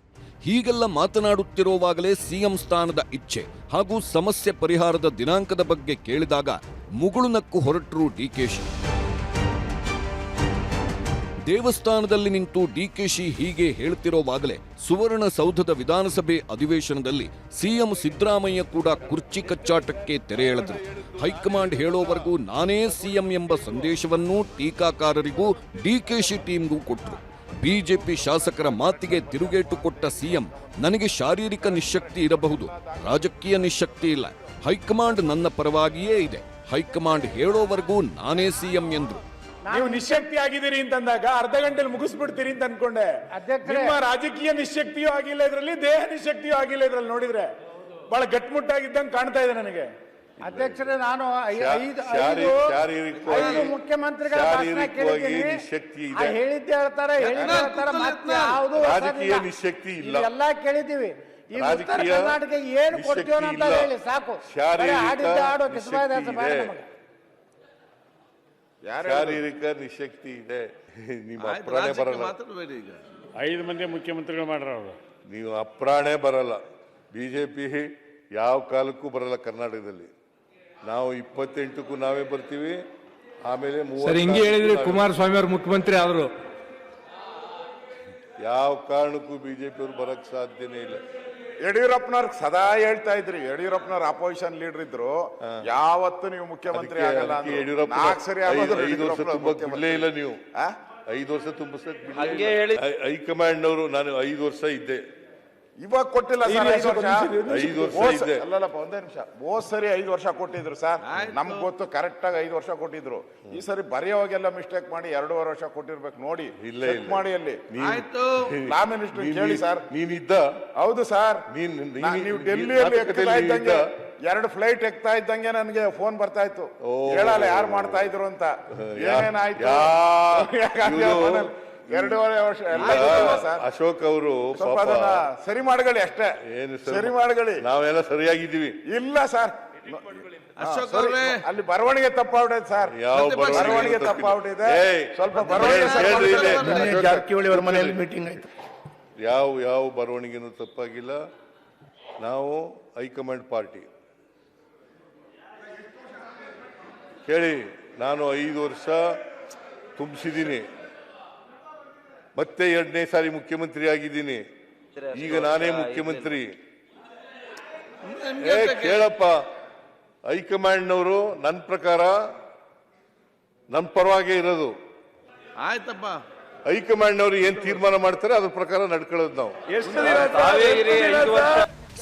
ಹೀಗೆಲ್ಲ ಮಾತನಾಡುತ್ತಿರುವಾಗಲೇ ಸಿಎಂ ಸ್ಥಾನದ ಇಚ್ಛೆ ಹಾಗೂ ಸಮಸ್ಯೆ ಪರಿಹಾರದ ದಿನಾಂಕದ ಬಗ್ಗೆ ಕೇಳಿದಾಗ ಮುಗುಳುನಕ್ಕು ಹೊರಟರು ಡಿಕೆಶಿ ದೇವಸ್ಥಾನದಲ್ಲಿ ನಿಂತು ಡಿಕೆಶಿ ಹೀಗೆ ಹೇಳ್ತಿರೋವಾಗಲೇ ಸುವರ್ಣಸೌಧದ ವಿಧಾನಸಭೆ ಅಧಿವೇಶನದಲ್ಲಿ ಸಿಎಂ ಸಿದ್ದರಾಮಯ್ಯ ಕೂಡ ಕುರ್ಚಿ ಕಚ್ಚಾಟಕ್ಕೆ ತೆರೆ ಎಳೆದರು. ಹೈಕಮಾಂಡ್ ಹೇಳೋವರೆಗೂ ನಾನೇ ಸಿಎಂ ಎಂಬ ಸಂದೇಶವನ್ನು ಟೀಕಾಕಾರರಿಗೂ ಡಿಕೆಶಿ ಟೀಮ್ಗೂ ಕೊಟ್ಟರು ಬಿಜೆಪಿ ಶಾಸಕರ ಮಾತಿಗೆ ತಿರುಗೇಟು ಕೊಟ್ಟ ಸಿಎಂ ನನಗೆ ಶಾರೀರಿಕ ನಿಶಕ್ತಿ ಇರಬಹುದು. ರಾಜಕೀಯ ನಿಶಕ್ತಿ ಇಲ್ಲ. ಹೈಕಮಾಂಡ್ ನನ್ನ ಪರವಾಗಿಯೇ ಇದೆ. ಹೈಕಮಾಂಡ್ ಹೇಳೋವರೆಗೂ ನಾನೇ ಸಿಎಂ ಎಂದ್ರು. ನೀವು ನಿಶಕ್ತಿ ಆಗಿದ್ದೀರಿ ಅಂತಂದಾಗ ಅರ್ಧ ಗಂಟೆಲಿ ಮುಗಿಸ್ಬಿಡ್ತೀರಿ ಅಂತ ಅನ್ಕೊಂಡೆ. ಅಧ್ಯಕ್ಷರೇ. ನಿಮ್ಮ ರಾಜಕೀಯ ನಿಶಕ್ತಿಯೂ ಆಗಿಲ್ಲ ಇದ್ರಲ್ಲಿ ದೇಹ ನಿಶಕ್ತಿಯೂ ಆಗಿಲ್ಲ ಇದ್ರಲ್ಲಿ ನೋಡಿದ್ರೆ. ಬಹಳ ಗಟ್ಮುಟ್ಟಾಗಿದ್ದಂಗೆ ಕಾಣ್ತಾ ಇದೆ ನನಗೆ. ಅಧ್ಯಕ್ಷರೇ ನಾನು ಐದು ಮುಖ್ಯಮಂತ್ರಿಗಳ. ಹೇಳಿದ್ದೆ ಹೇಳ್ತಾರೆ ರಾಜಕೀಯ ನಿಶಕ್ತಿ ಇಲ್ಲ. ಎಲ್ಲ ಕೇಳಿದೀವಿ ಈ ಉತ್ತರ ರಾಜಕೀಯ ಕರ್ನಾಟಕ ಏನು ಕೊಡ್ತೀವಿ ಅಂತ ಹೇಳಿ ಸಾಕು. ಆಡಿದ್ದೆ ಆಡೋ ಕಿಸ್ಬಾಯ್ದಾಸ ಬೇಡ ನಮಗೆ. ಶಾರೀರಿಕ ನಿಶಕ್ತಿ ಇದೆ. ನಿಮ್ಮ ಅಪ್ರಾಣೆ ಬರಲ್ಲ. ಐದು ಮಂದಿ ಮುಖ್ಯಮಂತ್ರಿಗಳು ಮಾಡ್ರ ಅವರು. ನೀವು ಅಪ್ರಾಣೆ ಬರಲ್ಲ. ಬಿಜೆಪಿ ಯಾವ ಕಾಲಕ್ಕೂ ಬರಲ್ಲ ಕರ್ನಾಟಕದಲ್ಲಿ. ನಾವು ಇಪ್ಪತ್ತೆಂಟಕ್ಕೂ ನಾವೇ ಬರ್ತೀವಿ. ಆಮೇಲೆ ಸರ್ ಹಿಂಗೆ ಹೇಳಿದ್ರೆ ಕುಮಾರಸ್ವಾಮಿ ಅವರು ಮುಖ್ಯಮಂತ್ರಿ ಆದರು. ಯಾವ ಕಾರಣಕ್ಕೂ ಬಿಜೆಪಿ ಅವರು ಬರಕ್ ಸಾಧ್ಯನೇ ಇಲ್ಲ. ಯಡಿಯೂರಪ್ಪನವ್ರ ಸದಾ ಹೇಳ್ತಾ ಇದ್ರಿ ಯಡಿಯೂರಪ್ಪನವ್ರ ಅಪೋಸಿಷನ್ ಲೀಡರ್ ಇದ್ರು ಯಾವತ್ತು ನೀವು ಮುಖ್ಯಮಂತ್ರಿ ಆಗಲ್ಲ ಅದಕ್ಕೆ ಯಡಿಯೂರಪ್ಪ ನಾಲ್ಕು ಸರಿ ಆಗೋದು ಐದು- ವರ್ಷ ತುಂಬಾ. ಬಿಡ್ಲೇ ಇಲ್ಲ ನೀವು. ಆ? ಐದು ವರ್ಷ ತುಂಬಿಸಕ್ ಹೈಕಮಾಂಡ್ ಹೈಕಮಾಂಡ್ನವರು ನಾನು ಐದು ವರ್ಷ ಇದ್ದೆ. ಇವಾಗ ಕೊಟ್ಟಿಲ್ಲ ಸರ್ ಐದು ವರ್ಷ. ಐದು ವರ್ಷ ಇದೆ. ಅಲ್ಲಲ್ಲಪ್ಪ ಒಂದೇ ನಿಮಿಷ. ಹೋದ್ ಸರಿ ಐದು ವರ್ಷ ಕೊಟ್ಟಿದ್ರು ಸರ್. ನಮ್ಗೆ ಗೊತ್ತು ಕರೆಕ್ಟ್ ಆಗಿ ಐದು ವರ್ಷ ಕೊಟ್ಟಿದ್ರು. ಈ ಸರಿ ಬರೆಯೋವಾಗೆಲ್ಲ ಮಿಸ್ಟೇಕ್ ಮಾಡಿ ಎರಡೂವರೆ ವರ್ಷ ಕೊಟ್ಟಿರ್ಬೇಕು ನೋಡಿ. ಇಲ್ಲ, ಮಾಡಿ ಅಲ್ಲಿ. ಲಾ ಮಿನಿಸ್ಟರ್ ಕೇಳಿ ಸರ್. ನೀನಿದ್ದ? ಹೌದು ಸರ್. ನೀನ್- ನಾ- ನೀನ್- ನೀವು ಡೆಲ್ಲಿಯಲ್ಲಿ ಇದ್ದಂಗೆ ಎರಡು ಫ್ಲೈಟ್ ಎಕ್ತಾ ಇದ್ದಂಗೆ ನನಗೆ ಫೋನ್ ಬರ್ತಾ ಇತ್ತು. ಹೇಳಲ್ಲ ಯಾರು ಮಾಡ್ತಾ ಇದ್ರು ಅಂತ. ಯಾ- ಏನೇನಾಯ್ತು? ಎರಡೂವರೆ ವರ್ಷ ಎಲ್ಲ ಸರ್. ಅಶೋಕ್ ಅವರು ಸ್ವಲ್ಪ ಪಾಪ ಅದನ್ನ ಸರಿ ಮಾಡ್ಕೊಳ್ಳಿ ಅಷ್ಟೇ. ಏನು ಸರಿ ಮಾಡ್ಕೊಳ್ಳಿ. ನಾವೆಲ್ಲ ಸರಿಯಾಗಿದ್ದೀವಿ. ಇಲ್ಲ ಸರ್. ಅಶೋಕ್ ಸರಿ. ಅಲ್ಲಿ ಬರವಣಿಗೆ ತಪ್ಪಾಗ್ಬಿಟ್ಟೈತೆ ಸರ್. ಯಾವ ಬರವಣಿಗೆ ಬರವಣಿಗೆ ತಪ್ಪಿಲ್ಲ. ತಪ್ಪಾಗ್ಬಿಟ್ಟಿದೆ. ಏಯ್, ಸ್ವಲ್ಪ ಬರವಣಿಗೆ ಸರಿ ಹೇಳ್ರಿ ಇಲ್ಲಿ. ಜಾರಕಿಹೊಳಿ ಅವರ ಮನೆಯಲ್ಲಿ ಮೀಟಿಂಗ್ ಆಯ್ತು. ಯಾವ ಯಾವ ಬರವಣಿಗೆನೂ ತಪ್ಪಾಗಿಲ್ಲ. ನಾವು ಹೈಕಮಾಂಡ್ ಪಾರ್ಟಿ. ಕೇಳಿ ನಾನು ಐದು ವರ್ಷ ತುಂಬಿಸಿದ್ದೀನಿ. ಮತ್ತೆ ಎರಡನೇ ಸಾರಿ ಮುಖ್ಯಮಂತ್ರಿ ಆಗಿದ್ದೀನಿ. ಈಗ ನಾನೇ ಮುಖ್ಯಮಂತ್ರಿ. ಏ ಕೇಳಪ್ಪ. ಹೈಕಮಾಂಡ್ನವರು ನನ್ನ ಪ್ರಕಾರ ನನ್ನ ಪರವಾಗೇ ಇರೋದು. ಆಯ್ತಪ್ಪ. ಹೈಕಮಾಂಡ್ನವರು ಏನ್ ತೀರ್ಮಾನ ಮಾಡ್ತಾರೆ ಅದ್ರ ಪ್ರಕಾರ ನಡ್ಕೊಳ್ಳೋದು ನಾವು.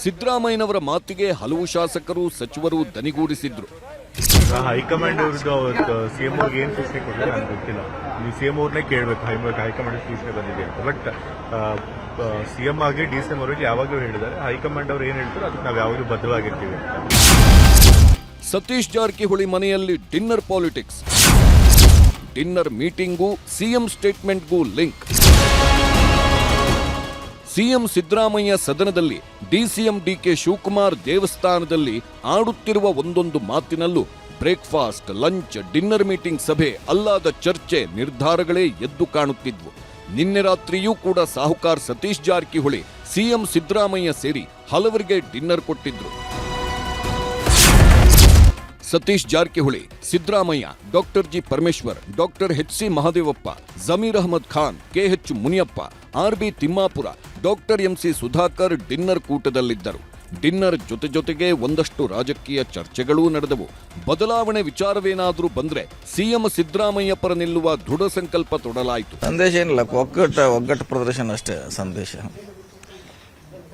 ಸಿದ್ದರಾಮಯ್ಯನವರ ಮಾತಿಗೆ ಹಲವು ಶಾಸಕರು ಸಚಿವರು ದನಿಗೂಡಿಸಿದ್ರು. ಹೈಕಮಾಂಡ್ ಅವ್ರದ್ದು ಸಿಎಂ ಅವ್ರಿಗೆ ಏನ್ ಸೂಚನೆ ಕೊಟ್ಟಿದೆ ನನಗೆ ಗೊತ್ತಿಲ್ಲ. ನೀವು ಸಿಎಂ ಅವ್ರನ್ನೇ ಕೇಳಬೇಕು ಹೈಕಮಾಂಡ್ ಸೂಚನೆ ಬಂದಿದೆ ಅಂತ. ಬಟ್ ಸಿಎಂ ಆಗಿ ಡಿ ಸಿ ಎಂ ಅವರಿಗೆ ಯಾವಾಗಲೂ ಹೇಳಿದ್ದಾರೆ. ಹೈಕಮಾಂಡ್ ಅವ್ರು ಏನು ಹೇಳ್ತಾರೋ ಅದಕ್ಕೆ ನಾವು ಯಾವಾಗಲೂ ಬದ್ಧವಾಗಿರ್ತೀವಿ. ಸತೀಶ್ ಜಾರಕಿಹೊಳಿ ಮನೆಯಲ್ಲಿ ಡಿನ್ನರ್ ಪಾಲಿಟಿಕ್ಸ್. ಡಿನ್ನರ್ ಮೀಟಿಂಗೂ ಸಿಎಂ ಸ್ಟೇಟ್ಮೆಂಟ್ಗೂ ಲಿಂಕ್. ಸಿಎಂ ಸಿದ್ದರಾಮಯ್ಯ ಸದನದಲ್ಲಿ ಡಿಸಿಎಂ ಡಿಕೆ ಶಿವಕುಮಾರ್ ದೇವಸ್ಥಾನದಲ್ಲಿ ಆಡುತ್ತಿರುವ ಒಂದೊಂದು ಮಾತಿನಲ್ಲೂ ಬ್ರೇಕ್ಫಾಸ್ಟ್, ಲಂಚ್, ಡಿನ್ನರ್ ಮೀಟಿಂಗ್ ಸಭೆ, ಅಲ್ಲಾದ ಚರ್ಚೆ, ನಿರ್ಧಾರಗಳೇ ಎದ್ದು ಕಾಣುತ್ತಿದ್ವು. ನಿನ್ನೆ ರಾತ್ರಿಯೂ ಕೂಡ ಸಾಹುಕಾರ್ ಸತೀಶ್ ಜಾರಕಿಹೊಳಿ, ಸಿಎಂ ಸಿದ್ದರಾಮಯ್ಯ ಸೇರಿ ಹಲವರಿಗೆ ಡಿನ್ನರ್ ಕೊಟ್ಟಿದ್ರು. Satish Jarkiholi, Siddaramaiah, doctor G Parameshwar, doctor H C Mahadevappa, Zameer Ahmed Khan KH Muniyappa, R B Timmapur, doctor MC Sudhakar dinner ಕೂಟದಲ್ಲಿದ್ದರು. Dinner ಜೊತೆ ಜೊತೆಗೆ ಒಂದಷ್ಟು ರಾಜಕೀಯ ಚರ್ಚೆಗಳೂ ನಡೆದವು. ಬದಲಾವಣೆ ವಿಚಾರವೇನಾದರೂ ಬಂದ್ರೆ ಸಿಎಂ ಸಿದ್ದರಾಮಯ್ಯ ಪರ ನಿಲ್ಲುವ ದೃಢ ಸಂಕಲ್ಪ ತೊಡಲಾಯಿತು. ಸಂದೇಶ ಏನಿಲ್ಲ ಒಗ್ಗಟ್ಟ ಒಗ್ಗಟ್ಟು ಪ್ರದರ್ಶನ ಅಷ್ಟೇ ಸಂದೇಶ.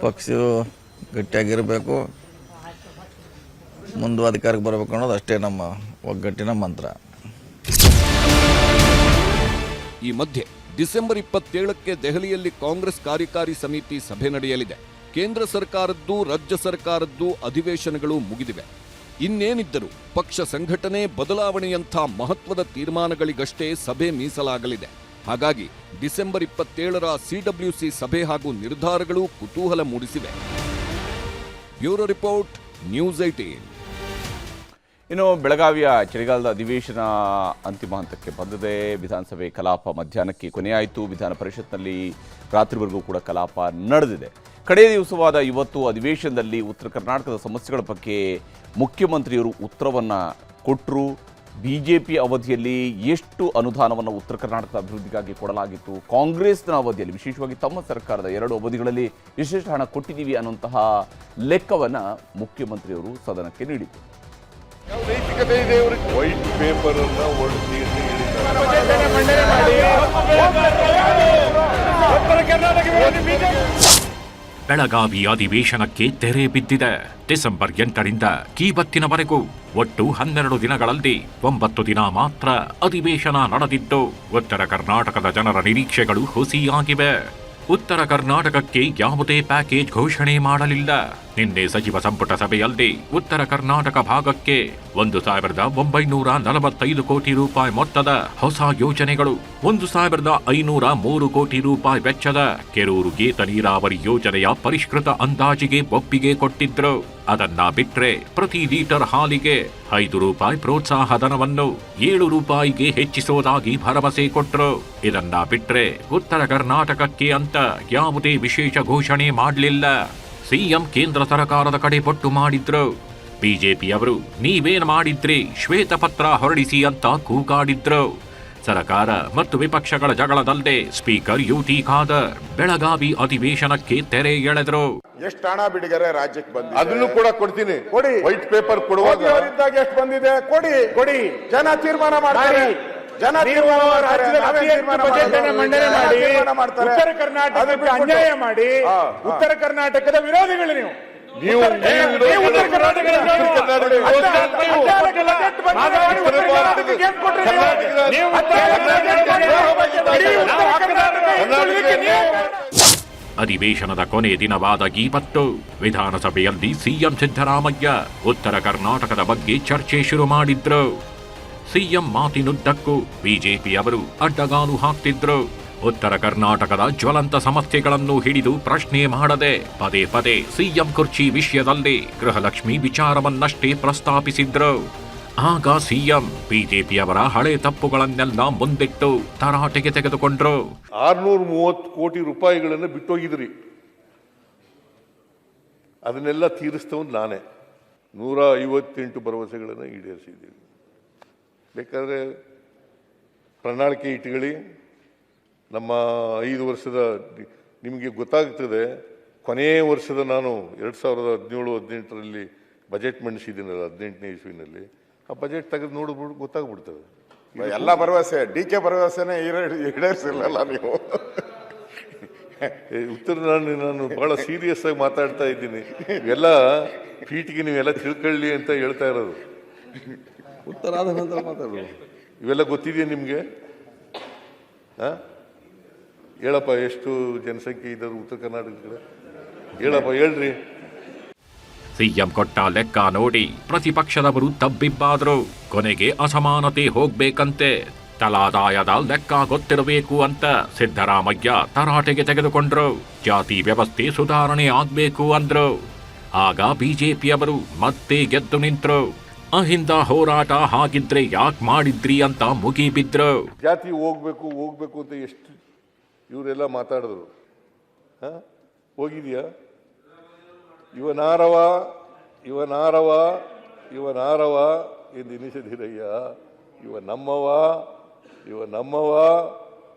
ಪಕ್ಷ ಗಟ್ಟಿಯಾಗಿರಬೇಕು ಮುಂದೆ ಅಧಿಕಾರಕ್ಕೆ ಬರಬೇಕು ಅನ್ನೋದು ಅಷ್ಟೇ ನಮ್ಮ ಒಗ್ಗಟ್ಟಿನ ಮಂತ್ರ. ಈ ಮಧ್ಯೆ ಡಿಸೆಂಬರ್ ಇಪ್ಪತ್ತೇಳಕ್ಕೆ ದೆಹಲಿಯಲ್ಲಿ ಕಾಂಗ್ರೆಸ್ ಕಾರ್ಯಕಾರಿ ಸಮಿತಿ ಸಭೆ ನಡೆಯಲಿದೆ. ಕೇಂದ್ರ ಸರ್ಕಾರದ್ದು, ರಾಜ್ಯ ಸರ್ಕಾರದ್ದು ಅಧಿವೇಶನಗಳು ಮುಗಿದಿವೆ. ಇನ್ನೇನಿದ್ದರೂ ಪಕ್ಷ ಸಂಘಟನೆ ಬದಲಾವಣೆಯಂಥ ಮಹತ್ವದ ತೀರ್ಮಾನಗಳಿಗಷ್ಟೇ ಸಭೆ ಮೀಸಲಾಗಲಿದೆ. ಹಾಗಾಗಿ ಡಿಸೆಂಬರ್ ಇಪ್ಪತ್ತೇಳರ ಸಿಡಬ್ಲ್ಯೂಸಿ ಸಭೆ ಹಾಗೂ ನಿರ್ಧಾರಗಳು ಕುತೂಹಲ ಮೂಡಿಸಿವೆ. ಬ್ಯೂರೋ ರಿಪೋರ್ಟ್, ನ್ಯೂಸ್ ಏಟೀನ್ ಇನ್ನು ಬೆಳಗಾವಿಯ ಚಳಿಗಾಲದ ಅಧಿವೇಶನ ಅಂತಿಮ ಹಂತಕ್ಕೆ ಬಂದಿದೆ. ವಿಧಾನಸಭೆ ಕಲಾಪ ಮಧ್ಯಾಹ್ನಕ್ಕೆ ಕೊನೆಯಾಯಿತು. ವಿಧಾನ ಪರಿಷತ್ನಲ್ಲಿ ರಾತ್ರಿವರೆಗೂ ಕೂಡ ಕಲಾಪ ನಡೆದಿದೆ. ಕಡೆಯ ದಿವಸವಾದ ಇವತ್ತು ಅಧಿವೇಶನದಲ್ಲಿ ಉತ್ತರ ಕರ್ನಾಟಕದ ಸಮಸ್ಯೆಗಳ ಬಗ್ಗೆ ಮುಖ್ಯಮಂತ್ರಿಯವರು ಉತ್ತರವನ್ನು ಕೊಟ್ಟರು ಬಿ ಜೆ ಪಿ ಅವಧಿಯಲ್ಲಿ ಎಷ್ಟು ಅನುದಾನವನ್ನು ಉತ್ತರ ಕರ್ನಾಟಕದ ಅಭಿವೃದ್ಧಿಗಾಗಿ ಕೊಡಲಾಗಿತ್ತು ಕಾಂಗ್ರೆಸ್ನ ಅವಧಿಯಲ್ಲಿ ವಿಶೇಷವಾಗಿ ತಮ್ಮ ಸರ್ಕಾರದ ಎರಡು ಅವಧಿಗಳಲ್ಲಿ ಎಷ್ಟೆಷ್ಟು ಹಣ ಕೊಟ್ಟಿದ್ದೀವಿ ಅನ್ನುವಂತಹ ಲೆಕ್ಕವನ್ನು ಮುಖ್ಯಮಂತ್ರಿಯವರು ಸದನಕ್ಕೆ ನೀಡಿದರು ವೈಟ್ ಬೆಳಗಾವಿ ಅಧಿವೇಶನಕ್ಕೆ ತೆರೆ ಬಿದ್ದಿದೆ. ಡಿಸೆಂಬರ್ ಎಂಟರಿಂದ ಕೀಬತ್ತಿನವರೆಗೂ ಒಟ್ಟು ಹನ್ನೆರಡು ದಿನಗಳಲ್ಲಿ ಒಂಬತ್ತು ದಿನ ಮಾತ್ರ ಅಧಿವೇಶನ ನಡೆದಿದ್ದು, ಉತ್ತರ ಕರ್ನಾಟಕದ ಜನರ ನಿರೀಕ್ಷೆಗಳು ಹುಸಿಯಾಗಿವೆ. ಉತ್ತರ ಕರ್ನಾಟಕಕ್ಕೆ ಯಾವುದೇ ಪ್ಯಾಕೇಜ್ ಘೋಷಣೆ ಮಾಡಲಿಲ್ಲ. ನಿನ್ನೆ ಸಚಿವ ಸಂಪುಟ ಸಭೆಯಲ್ಲಿ ಉತ್ತರ ಕರ್ನಾಟಕ ಭಾಗಕ್ಕೆ ಒಂದು ಸಾವಿರದ ಒಂಬೈನೂರ ನಲವತ್ತೈದು ಕೋಟಿ ರೂಪಾಯಿ ಮೊತ್ತದ ಹೊಸ ಯೋಜನೆಗಳು, ಒಂದು ಸಾವಿರದ ಐನೂರ ಮೂರು ಕೋಟಿ ರೂಪಾಯಿ ವೆಚ್ಚದ ಕೆರೂರು ಗೇತ ನೀರಾವರಿ ಯೋಜನೆಯ ಪರಿಷ್ಕೃತ ಅಂದಾಜಿಗೆ ಒಪ್ಪಿಗೆ ಕೊಟ್ಟಿದ್ರು. ಅದನ್ನ ಬಿಟ್ರೆ ಪ್ರತಿ ಲೀಟರ್ ಹಾಲಿಗೆ ಐದು ರೂಪಾಯಿ ಪ್ರೋತ್ಸಾಹ ಧನವನ್ನು ಏಳು ರೂಪಾಯಿಗೆ ಹೆಚ್ಚಿಸೋದಾಗಿ ಭರವಸೆ ಕೊಟ್ರು. ಇದನ್ನ ಬಿಟ್ರೆ ಉತ್ತರ ಕರ್ನಾಟಕಕ್ಕೆ ಅಂತ ಯಾವುದೇ ವಿಶೇಷ ಘೋಷಣೆ ಮಾಡಲಿಲ್ಲ. ಸಿಎಂ ಕೇಂದ್ರ ಸರ್ಕಾರದ ಕಡೆ ಪಟ್ಟು ಮಾಡಿದ್ರು. ಬಿಜೆಪಿಯವರು ನೀವೇನು ಮಾಡಿದ್ರಿ ಶ್ವೇತಪತ್ರ ಹೊರಡಿಸಿ ಅಂತ ಕೂಗಾಡಿದ್ರು. ಸರ್ಕಾರ ಮತ್ತು ವಿಪಕ್ಷಗಳ ಜಗಳದಲ್ಲದೆ ಸ್ಪೀಕರ್ ಯುಟಿ ಖಾದರ್ ಬೆಳಗಾವಿ ಅಧಿವೇಶನಕ್ಕೆ ತೆರೆ ಎಳೆದರು. ಎಷ್ಟು ಹಣ ಬಿಡುಗರೆ ರಾಜ್ಯಕ್ಕೆ ಬಂದಿದೆ? ಅದನ್ನು ಕೂಡ ಕೊಡ್ತೀನಿ. ಕೊಡಿ. ವೈಟ್ ಪೇಪರ್ ಕೊಡುವಾಗ. ಎಷ್ಟು ಬಂದಿದೆ? ಕೊಡಿ. ಕೊಡಿ. ಜನ ತೀರ್ಮಾನ ಮಾಡ್ತಾರೆ. ಜನ ತೀರ್ಮಾನ ಮಂಡನೆ ಮಾಡಿ. ಉತ್ತರ ಕರ್ನಾಟಕಕ್ಕೆ ಅನ್ಯಾಯ ಮಾಡಿ. ಉತ್ತರ ಕರ್ನಾಟಕದ ವಿರೋಧಿಗಳು ನೀವು. ನೀವು ಉತ್ತರ- ಕರ್ನಾಟಕ ಅಧಿವೇಶನದ ಕೊನೆ ದಿನವಾದ ಇವತ್ತು ವಿಧಾನಸಭೆಯಲ್ಲಿ ಸಿಎಂ ಸಿದ್ದರಾಮಯ್ಯ ಉತ್ತರ ಕರ್ನಾಟಕದ ಬಗ್ಗೆ ಚರ್ಚೆ ಶುರು ಮಾಡಿದ್ರು ಸಿಎಂ ಮಾತಿನುದ್ದಕ್ಕೂ ಬಿಜೆಪಿಯವರು ಅಡ್ಡಗಾಲು ಹಾಕ್ತಿದ್ರು ಉತ್ತರ ಕರ್ನಾಟಕದ ಜ್ವಲಂತ ಸಮಸ್ಯೆಗಳನ್ನು ಹಿಡಿದು ಪ್ರಶ್ನೆ ಮಾಡದೆ ಪದೇ ಪದೇ ಸಿಎಂ ಕುರ್ಚಿ ವಿಷಯದಲ್ಲಿ ಗೃಹಲಕ್ಷ್ಮಿ ವಿಚಾರವನ್ನಷ್ಟೇ ಪ್ರಸ್ತಾಪಿಸಿದ್ರು. ಆಗ ಸಿಎಂ ಬಿಜೆಪಿಯವರ ಹಳೆ ತಪ್ಪುಗಳನ್ನೆಲ್ಲ ಮುಂದಿಟ್ಟು ತರಾಟೆಗೆ ತೆಗೆದುಕೊಂಡ್ರು. ಆರ್ನೂರ ಮೂವತ್ತು ಕೋಟಿ ರೂಪಾಯಿಗಳನ್ನು ಬಿಟ್ಟೋಗಿದ್ರಿ. ಅದನ್ನೆಲ್ಲ ತೀರಿಸ್ತವನು ನಾನೇ. ನೂರ ಐವತ್ತೆಂಟು ಭರವಸೆಗಳನ್ನು ಈಡೇರಿಸಿದ್ದೀವಿ ಬೇಕಾದರೆ ಪ್ರಣಾಳಿಕೆ ಇಟ್ಕೊಳ್ಳಿ ನಮ್ಮ ಐದು ವರ್ಷದ ನಿಮಗೆ ಗೊತ್ತಾಗ್ತದೆ ಕೊನೆಯ ವರ್ಷದ ನಾನು ಎರಡು ಸಾವಿರದ ಹದಿನೇಳು ಹದಿನೆಂಟರಲ್ಲಿ ಬಜೆಟ್ ಮಂಡಿಸಿದ್ದೀನಲ್ಲ ಹದಿನೆಂಟನೇ ಇಸ್ವಿನಲ್ಲಿ. ಆ ಬಜೆಟ್ ತೆಗೆದು ನೋಡಿಬಿಟ್ಟು ಗೊತ್ತಾಗ್ಬಿಡ್ತದೆ. ಎಲ್ಲ ಭರವಸೆ ಡಿ ಕೆ ಭರವಸೆನೆ ಈಡೇರಿಸಿಲ್ಲಲ್ಲ ನೀವು. ಉತ್ತರ ನಾನು ನಾನು ಬಹಳ ಸೀರಿಯಸ್ ಆಗಿ ಮಾತಾಡ್ತಾ ಇದ್ದೀನಿ. ಇವೆಲ್ಲ ಫೀಟ್ಗೆ ನೀವೆಲ್ಲ ತಿಳ್ಕೊಳ್ಳಿ ಅಂತ ಹೇಳ್ತಾ ಇರೋದು. ಉತ್ತರ ಆದ ನಂತರ ಮಾತಾಡೋದು ಇವೆಲ್ಲ ಗೊತ್ತಿದೆಯಾ ನಿಮಗೆ? ಹಾ ಹೇಳಪ್ಪ ಎಷ್ಟು ಜನಸಂಖ್ಯೆ ಇದ್ದಾರೆ ಉತ್ತರ ಕರ್ನಾಟಕದ ಕಡೆ? ಹೇಳಪ್ಪ ಹೇಳ್ರಿ. ಸಿಎಂ ಕೊಟ್ಟ ಲೆಕ್ಕ ನೋಡಿ ಪ್ರತಿಪಕ್ಷದವರು ತಬ್ಬಿಬ್ಬಾದ್ರು ಕೊನೆಗೆ ಅಸಮಾನತೆ ಹೋಗ್ಬೇಕಂತೆ ತಲಾದಾಯದ ಲೆಕ್ಕ ಗೊತ್ತಿರಬೇಕು ಅಂತ ಸಿದ್ದರಾಮಯ್ಯ ತರಾಟೆಗೆ ತೆಗೆದುಕೊಂಡ್ರು ಜಾತಿ ವ್ಯವಸ್ಥೆ ಸುಧಾರಣೆ ಆಗ್ಬೇಕು ಅಂದ್ರು. ಆಗ ಬಿಜೆಪಿಯವರು ಮತ್ತೆ ಗೆದ್ದು ನಿಂತ್ರು. ಅಹಿಂದ ಹೋರಾಟ ಹಾಗಿದ್ರೆ ಯಾಕ್ ಮಾಡಿದ್ರಿ ಅಂತ ಮುಗಿಬಿದ್ರು. ಜಾತಿ ಹೋಗ್ಬೇಕು ಹೋಗ್ಬೇಕು ಅಂತ ಎಷ್ಟು ಇವರೆಲ್ಲ ಮಾತಾಡಿದ್ರು. ಹಾಂ? ಹೋಗಿದೆಯಾ? ಇವನಾರವ ಇವನಾರವ ಇವನಾರವ ಎಂದು ಎನಿಸಿದಿರಯ್ಯ ಇವ ನಮ್ಮವ ಇವ ನಮ್ಮವ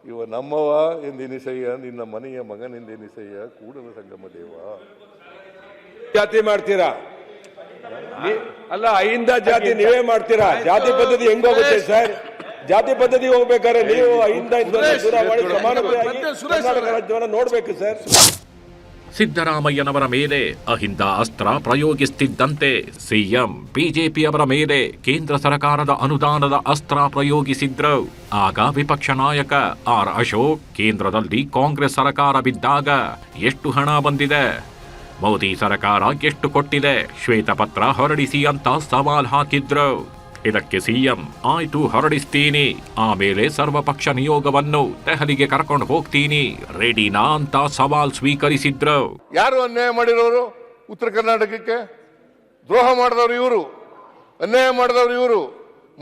ಇವ ನಮ್ಮವ ಎಂದೆನಿಸಯ್ಯ ನಿನ್ನ ಮನೆಯ ಮಗನೆಂದೆನಿಸಯ್ಯ ಕೂಡಲ ಸಂಗಮ ದೇವ. ಜಾತಿ ಮಾಡ್ತೀರಾ? ಅಲ್ಲ ಅಹಿಂದ ಜಾತಿ ನೀವೇ ಮಾಡ್ತೀರಾ? ಜಾತಿ ಪದ್ಧತಿ ಹೆಂಗೋಗುತ್ತೆ ಸರ್? ಜಾತಿ ಪದ್ಧತಿ ಹೋಗ್ಬೇಕಾದ್ರೆ ನೀವು ಅಹಿಂದ ಇಂದ ದೂರ ಮಾಡಿ ಸಮಾನತೆಯಾಗಿ ಕರ್ನಾಟಕ ರಾಜ್ಯವನ್ನು ನೋಡ್ಬೇಕು ಸರ್. ಸಿದ್ದರಾಮಯ್ಯನವರ ಮೇಲೆ ಅಹಿಂದ ಅಸ್ತ್ರ ಪ್ರಯೋಗಿಸುತ್ತಿದ್ದಂತೆ ಸಿಎಂ ಬಿಜೆಪಿಯವರ ಮೇಲೆ ಕೇಂದ್ರ ಸರ್ಕಾರದ ಅನುದಾನದ ಅಸ್ತ್ರ ಪ್ರಯೋಗಿಸಿದ್ರು. ಆಗ ವಿಪಕ್ಷ ನಾಯಕ ಆರ್ ಅಶೋಕ್ ಕೇಂದ್ರದಲ್ಲಿ ಕಾಂಗ್ರೆಸ್ ಸರ್ಕಾರ ಬಿದ್ದಾಗ ಎಷ್ಟು ಹಣ ಬಂದಿದೆ? ಮೋದಿ ಸರ್ಕಾರ ಎಷ್ಟು ಕೊಟ್ಟಿದೆ? ಶ್ವೇತಪತ್ರ ಹೊರಡಿಸಿ ಅಂತ ಸವಾಲ್ ಹಾಕಿದ್ರು. ಇದಕ್ಕೆ ಸಿಎಂ ಆಯ್ತು ಹೊರಡಿಸ್ತೀನಿ. ಆಮೇಲೆ ಸರ್ವಪಕ್ಷ ನಿಯೋಗವನ್ನು ದೆಹಲಿಗೆ ಕರ್ಕೊಂಡು ಹೋಗ್ತೀನಿ. ರೆಡಿನಾ ಅಂತ ಸವಾಲ್ ಸ್ವೀಕರಿಸಿದ್ರು. ಯಾರು ಅನ್ಯಾಯ ಮಾಡಿರೋರು? ಉತ್ತರ ಕರ್ನಾಟಕಕ್ಕೆ? ದ್ರೋಹ ಮಾಡಿದವರು ಇವರು. ಅನ್ಯಾಯ ಮಾಡಿದವರು ಇವರು.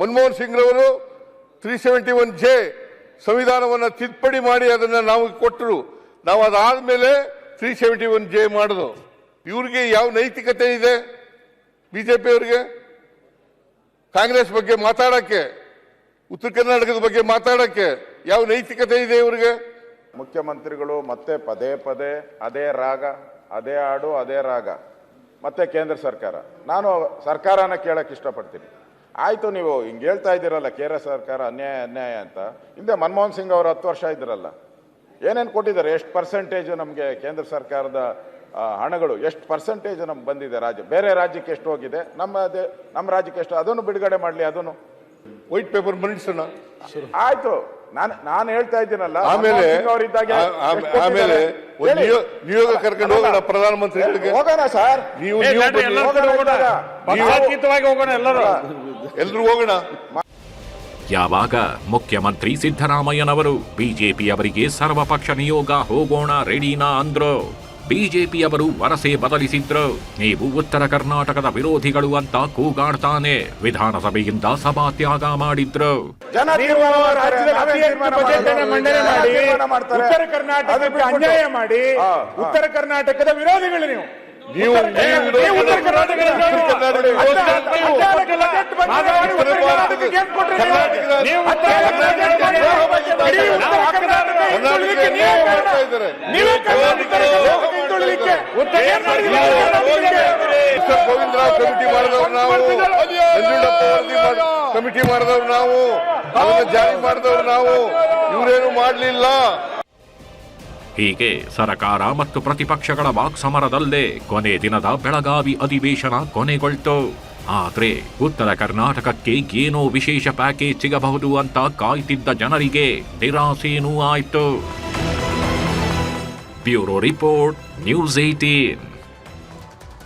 ಮನಮೋಹನ್ ಸಿಂಗ್ ರವರು ತ್ರೀ ಸೆವೆಂಟಿ ಒನ್ ಜೆ ಸಂವಿಧಾನವನ್ನು ತಿದ್ದುಪಡಿ ಮಾಡಿ ಅದನ್ನ ನಾವು ಕೊಟ್ಟರು. ನಾವು ಅದಾದ್ಮೇಲೆ ತ್ರೀ ಸೆವೆಂಟಿ ಒನ್ ಜೆ ಮಾಡಿದ್ರು ಇವ್ರಿಗೆ ಯಾವ ನೈತಿಕತೆ ಇದೆ? ಬಿಜೆಪಿಯವರಿಗೆ? ಕಾಂಗ್ರೆಸ್ ಬಗ್ಗೆ ಮಾತಾಡಕ್ಕೆ, ಉತ್ತರ ಕರ್ನಾಟಕದ ಬಗ್ಗೆ ಮಾತಾಡಕ್ಕೆ ಯಾವ ನೈತಿಕತೆ ಇದೆ ಇವರಿಗೆ? ಮುಖ್ಯಮಂತ್ರಿಗಳು ಮತ್ತೆ ಪದೇ ಪದೇ ಅದೇ ರಾಗ, ಅದೇ ಹಾಡು, ಅದೇ ರಾಗ, ಮತ್ತೆ ಕೇಂದ್ರ ಸರ್ಕಾರ. ನಾನು ಸರ್ಕಾರನ ಕೇಳಕ್ಕೆ ಇಷ್ಟಪಡ್ತೀನಿ. ಆಯಿತು, ನೀವು ಹಿಂಗೆ ಹೇಳ್ತಾ ಇದ್ದೀರಲ್ಲ, ಕೇಂದ್ರ ಸರ್ಕಾರ ಅನ್ಯಾಯ ಅನ್ಯಾಯ ಅಂತ. ಹಿಂದೆ ಮನಮೋಹನ್ ಸಿಂಗ್ ಅವರು ಹತ್ತು ವರ್ಷ ಇದ್ರಲ್ಲ. ಏನೇನು ಕೊಟ್ಟಿದ್ದಾರೆ? ಎಷ್ಟು ಪರ್ಸೆಂಟೇಜು ನಮಗೆ ಕೇಂದ್ರ ಸರ್ಕಾರದ ಹಣಗಳು ಎಷ್ಟು ಪರ್ಸೆಂಟೇಜ್ ನಮ್ಗೆ ಬಂದಿದೆ ರಾಜ್ಯ? ಬೇರೆ ರಾಜ್ಯಕ್ಕೆ ಎಷ್ಟು ಹೋಗಿದೆ? ನಮ್ಮ ನಮ್ಮ ರಾಜ್ಯಕ್ಕೆ ಎಷ್ಟು? ಅದನ್ನು ಬಿಡುಗಡೆ ಮಾಡಲಿ ಅದನ್ನು. ವೈಟ್ ಪೇಪರ್ ಮಂಡಿಸೋಣ ಆಯ್ತು. ನಾನು ನಾನು ಹೇಳ್ತಾ ಇದ್ದೀನಲ್ಲ. ಆಮೇಲೆ? ಆಮೇಲೆ ನಿಯೋಗ ಕರ್ಕೊಂಡು ಹೋಗೋಣ ಪ್ರಧಾನಮಂತ್ರಿಗಳಿಗೆ ಹೋಗೋಣ ಸರ್. ನೀವು. ಎಲ್ಲರೂ ಹೋಗೋಣ. ಎಲ್ಲರೂ. ಎಲ್ರು ಹೋಗೋಣ. ಯಾವಾಗ ಮುಖ್ಯಮಂತ್ರಿ ಸಿದ್ದರಾಮಯ್ಯನವರು ಬಿಜೆಪಿ ಅವರಿಗೆ ಸರ್ವಪಕ್ಷ ನಿಯೋಗ ಹೋಗೋಣ ರೆಡಿನಾ ಅಂದ್ರು. ಬಿಜೆಪಿಯವರು ವರಸೆ ಬದಲಿಸಿದ್ರು. ನೀವು ಉತ್ತರ ಕರ್ನಾಟಕದ ವಿರೋಧಿಗಳು ಅಂತ ಕೂಗಾಡ್ತಾನೆ ವಿಧಾನಸಭೆಯಿಂದ ಸಭಾತ್ಯಾಗ ಮಾಡಿದ್ರು. ಉತ್ತರ ಕರ್ನಾಟಕಕ್ಕೆ ಅನ್ಯಾಯ ಮಾಡಿ. ಉತ್ತರ ಕರ್ನಾಟಕದ ವಿರೋಧಿಗಳು ನೀವು. ನೀವು ಉತ್ತರ- ಗೋವಿಂದರಾವ್ ಕಮಿಟಿ ಮಾಡಿದವ್ರು ನಾವು. ಕಮಿಟಿ ಮಾಡಿದವ್ರು ನಾವು. ಅದನ್ನ ಜಾರಿ ಮಾಡಿದವ್ರು ನಾವು. ಇವರೇನು ಮಾಡಲಿಲ್ಲ. ಹೀಗೆ ಸರಕಾರ ಮತ್ತು ಪ್ರತಿಪಕ್ಷಗಳ ವಾಕ್ಸಮರದಲ್ಲೇ ಕೊನೆ ದಿನದ ಬೆಳಗಾವಿ ಅಧಿವೇಶನ ಕೊನೆಗೊಳ್ತು. ಆದ್ರೆ ಉತ್ತರ ಕರ್ನಾಟಕಕ್ಕೆ ಏನೋ ವಿಶೇಷ ಪ್ಯಾಕೇಜ್ ಸಿಗಬಹುದು ಅಂತ ಕಾಯ್ತಿದ್ದ ಜನರಿಗೆ ನಿರಾಸೆಯೂ ಆಯ್ತು. ಬ್ಯೂರೋ ರಿಪೋರ್ಟ್, ನ್ಯೂಸ್ ಏಟೀನ್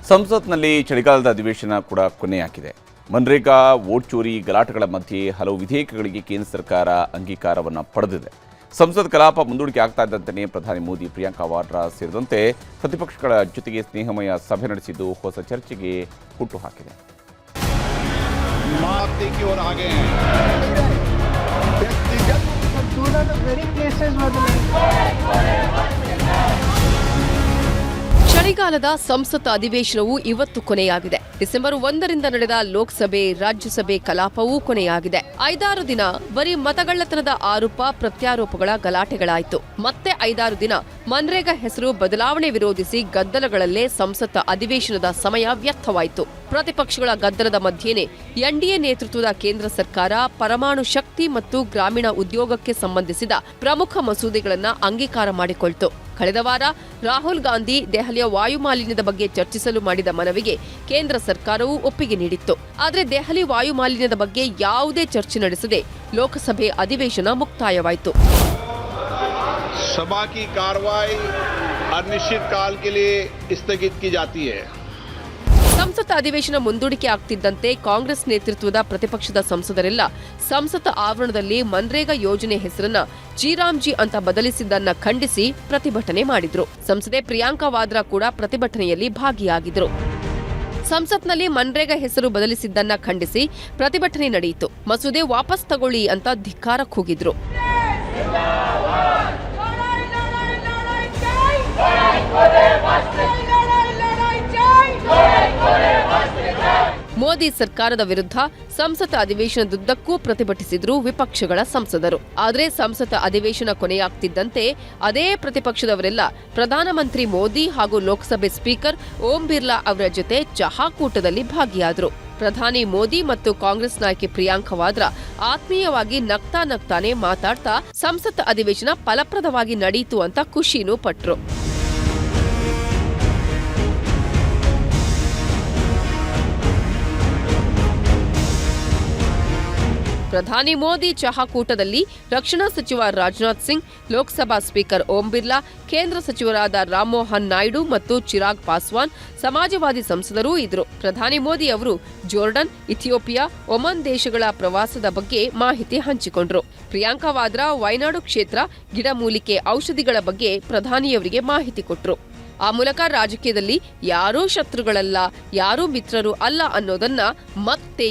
ಸಂಸತ್ನಲ್ಲಿ ಚಳಿಗಾಲದ ಅಧಿವೇಶನ ಕೂಡ ಕೊನೆಯಾಗಿದೆ. ಮನ್ರೇಗಾ, ವೋಟ್ ಚೋರಿ ಗಲಾಟೆಗಳ ಮಧ್ಯೆ ಹಲವು ವಿಧೇಯಕಗಳಿಗೆ ಕೇಂದ್ರ ಸರ್ಕಾರ ಅಂಗೀಕಾರವನ್ನು ಪಡೆದಿದೆ. ಸಂಸತ್ ಕಲಾಪ ಮುಂದೂಡಿಕೆ ಆಗ್ತಾ ಇದ್ದಂತೆಯೇ ಪ್ರಧಾನಿ ಮೋದಿ ಪ್ರಿಯಾಂಕಾ ವಾಡ್ರಾ ಸೇರಿದಂತೆ ಪ್ರತಿಪಕ್ಷಗಳ ಜೊತೆಗೆ ಸ್ನೇಹಮಯ ಸಭೆ ನಡೆಸಿದ್ದು ಹೊಸ ಚರ್ಚೆಗೆ ಹುಟ್ಟು ಹಾಕಿದೆ. ಚಳಿಗಾಲದ ಸಂಸತ್ ಅಧಿವೇಶನವು ಇವತ್ತು ಕೊನೆಯಾಗಿದೆ. ಡಿಸೆಂಬರ್ ಒಂದರಿಂದ ನಡೆದ ಲೋಕಸಭೆ, ರಾಜ್ಯಸಭೆ ಕಲಾಪವೂ ಕೊನೆಯಾಗಿದೆ. ಐದಾರು ದಿನ ಬರೀ ಮತಗಳ್ಳತನದ ಆರೋಪ, ಪ್ರತ್ಯಾರೋಪಗಳ ಗಲಾಟೆಗಳಾಯಿತು. ಮತ್ತೆ ಐದಾರು ದಿನ ಮನ್ರೇಗಾ ಹೆಸರು ಬದಲಾವಣೆ ವಿರೋಧಿಸಿ ಗದ್ದಲಗಳಲ್ಲೇ ಸಂಸತ್ ಅಧಿವೇಶನದ ಸಮಯ ವ್ಯರ್ಥವಾಯಿತು. ಪ್ರತಿಪಕ್ಷಗಳ ಗದ್ದಲದ ಮಧ್ಯೆಯೇ ಎನ್ಡಿಎ ನೇತೃತ್ವದ ಕೇಂದ್ರ ಸರ್ಕಾರ ಪರಮಾಣು ಶಕ್ತಿ ಮತ್ತು ಗ್ರಾಮೀಣ ಉದ್ಯೋಗಕ್ಕೆ ಸಂಬಂಧಿಸಿದ ಪ್ರಮುಖ ಮಸೂದೆಗಳನ್ನು ಅಂಗೀಕಾರ ಮಾಡಿಕೊಳ್ತು. ಕಳೆದ ವಾರ ರಾಹುಲ್ ಗಾಂಧಿ ದೆಹಲಿಯ ವಾಯು ಮಾಲಿನ್ಯದ ಬಗ್ಗೆ ಚರ್ಚಿಸಲು ಮಾಡಿದ ಮನವಿಗೆ ಕೇಂದ್ರ ಸರ್ಕಾರವು ಒಪ್ಪಿಗೆ ನೀಡಿತ್ತು. ಆದರೆ ದೆಹಲಿ ವಾಯು ಮಾಲಿನ್ಯದ ಬಗ್ಗೆ ಯಾವುದೇ ಚರ್ಚೆ ನಡೆಸದೆ ಲೋಕಸಭೆ ಅಧಿವೇಶನ ಮುಕ್ತಾಯವಾಯಿತು. सभा की कार्रवाई अनिश्चित काल के लिए स्थगित की जाती है ಸಂಸತ್ ಅಧಿವೇಶನ ಮುಂದೂಡಿಕೆ ಆಗ್ತಿದ್ದಂತೆ ಕಾಂಗ್ರೆಸ್ ನೇತೃತ್ವದ ಪ್ರತಿಪಕ್ಷದ ಸಂಸದರೆಲ್ಲ ಸಂಸತ್ ಆವರಣದಲ್ಲಿ ಮನ್ರೇಗಾ ಯೋಜನೆ ಹೆಸರನ್ನ ಜಿರಾಮ್ಜಿ ಅಂತ ಬದಲಿಸಿದ್ದನ್ನ ಖಂಡಿಸಿ ಪ್ರತಿಭಟನೆ ಮಾಡಿದ್ರು ಸಂಸದೆ ಪ್ರಿಯಾಂಕಾ ವಾದ್ರಾ ಕೂಡ ಪ್ರತಿಭಟನೆಯಲ್ಲಿ ಭಾಗಿಯಾಗಿದ್ರು ಸಂಸತ್ನಲ್ಲಿ ಮನ್ರೇಗಾ ಹೆಸರು ಬದಲಿಸಿದ್ದನ್ನ ಖಂಡಿಸಿ ಪ್ರತಿಭಟನೆ ನಡೆಯಿತು ಮಸೂದೆ ವಾಪಸ್ ತಗೊಳ್ಳಿ ಅಂತ ಧಿಕ್ಕಾರ ಕೂಗಿದ್ರು ಮೋದಿ ಸರ್ಕಾರದ ವಿರುದ್ಧ ಸಂಸತ್ ಅಧಿವೇಶನದುದ್ದಕ್ಕೂ ಪ್ರತಿಭಟಿಸಿದ್ರು ವಿಪಕ್ಷಗಳ ಸಂಸದರು. ಆದರೆ ಸಂಸತ್ ಅಧಿವೇಶನ ಕೊನೆಯಾಗ್ತಿದ್ದಂತೆ ಅದೇ ಪ್ರತಿಪಕ್ಷದವರೆಲ್ಲ ಪ್ರಧಾನಮಂತ್ರಿ ಮೋದಿ ಹಾಗೂ ಲೋಕಸಭೆ ಸ್ಪೀಕರ್ ಓಂ ಬಿರ್ಲಾ ಅವರ ಜೊತೆ ಚಹಾಕೂಟದಲ್ಲಿ ಭಾಗಿಯಾದರು. ಪ್ರಧಾನಿ ಮೋದಿ ಮತ್ತು ಕಾಂಗ್ರೆಸ್ ನಾಯಕಿ ಪ್ರಿಯಾಂಕಾ ವಾದ್ರಾ ಆತ್ಮೀಯವಾಗಿ ನಗ್ತಾ ನಗ್ತಾನೆ ಮಾತಾಡ್ತಾ ಸಂಸತ್ ಅಧಿವೇಶನ ಫಲಪ್ರದವಾಗಿ ನಡೆಯಿತು ಅಂತ ಖುಷಿನೂ ಪಟ್ರು. ಪ್ರಧಾನಿ ಮೋದಿ ಚಹಾ ಕೂಟದಲ್ಲಿ ರಕ್ಷಣಾ ಸಚಿವ ರಾಜನಾಥ್ ಸಿಂಗ್, ಲೋಕಸಭಾ ಸ್ಪೀಕರ್ ಓಂ ಬಿರ್ಲಾ, ಕೇಂದ್ರ ಸಚಿವರಾದ ರಾಮ್ಮೋಹನ್ ನಾಯ್ಡು ಮತ್ತು ಚಿರಾಗ್ ಪಾಸ್ವಾನ್ ಸಮಾಜವಾದಿ ಸಂಸದರೂ ಇದ್ರು ಪ್ರಧಾನಿ ಮೋದಿ ಅವರು ಜೋರ್ಡನ್, ಇಥಿಯೋಪಿಯಾ, ಒಮನ್ ದೇಶಗಳ ಪ್ರವಾಸದ ಬಗ್ಗೆ ಮಾಹಿತಿ ಹಂಚಿಕೊಂಡರು. ಪ್ರಿಯಾಂಕಾ ವಾದ್ರಾ ವಯನಾಡು ಕ್ಷೇತ್ರ ಗಿಡಮೂಲಿಕೆ ಔಷಧಿಗಳ ಬಗ್ಗೆ ಪ್ರಧಾನಿಯವರಿಗೆ ಮಾಹಿತಿ ಕೊಟ್ಟರು ಆ ಮೂಲಕ ರಾಜಕೀಯದಲ್ಲಿ ಯಾರೂ ಶತ್ರುಗಳಲ್ಲ, ಯಾರೂ ಮಿತ್ರರು ಅಲ್ಲ ಅನ್ನೋದನ್ನ ಮತ್ತೆ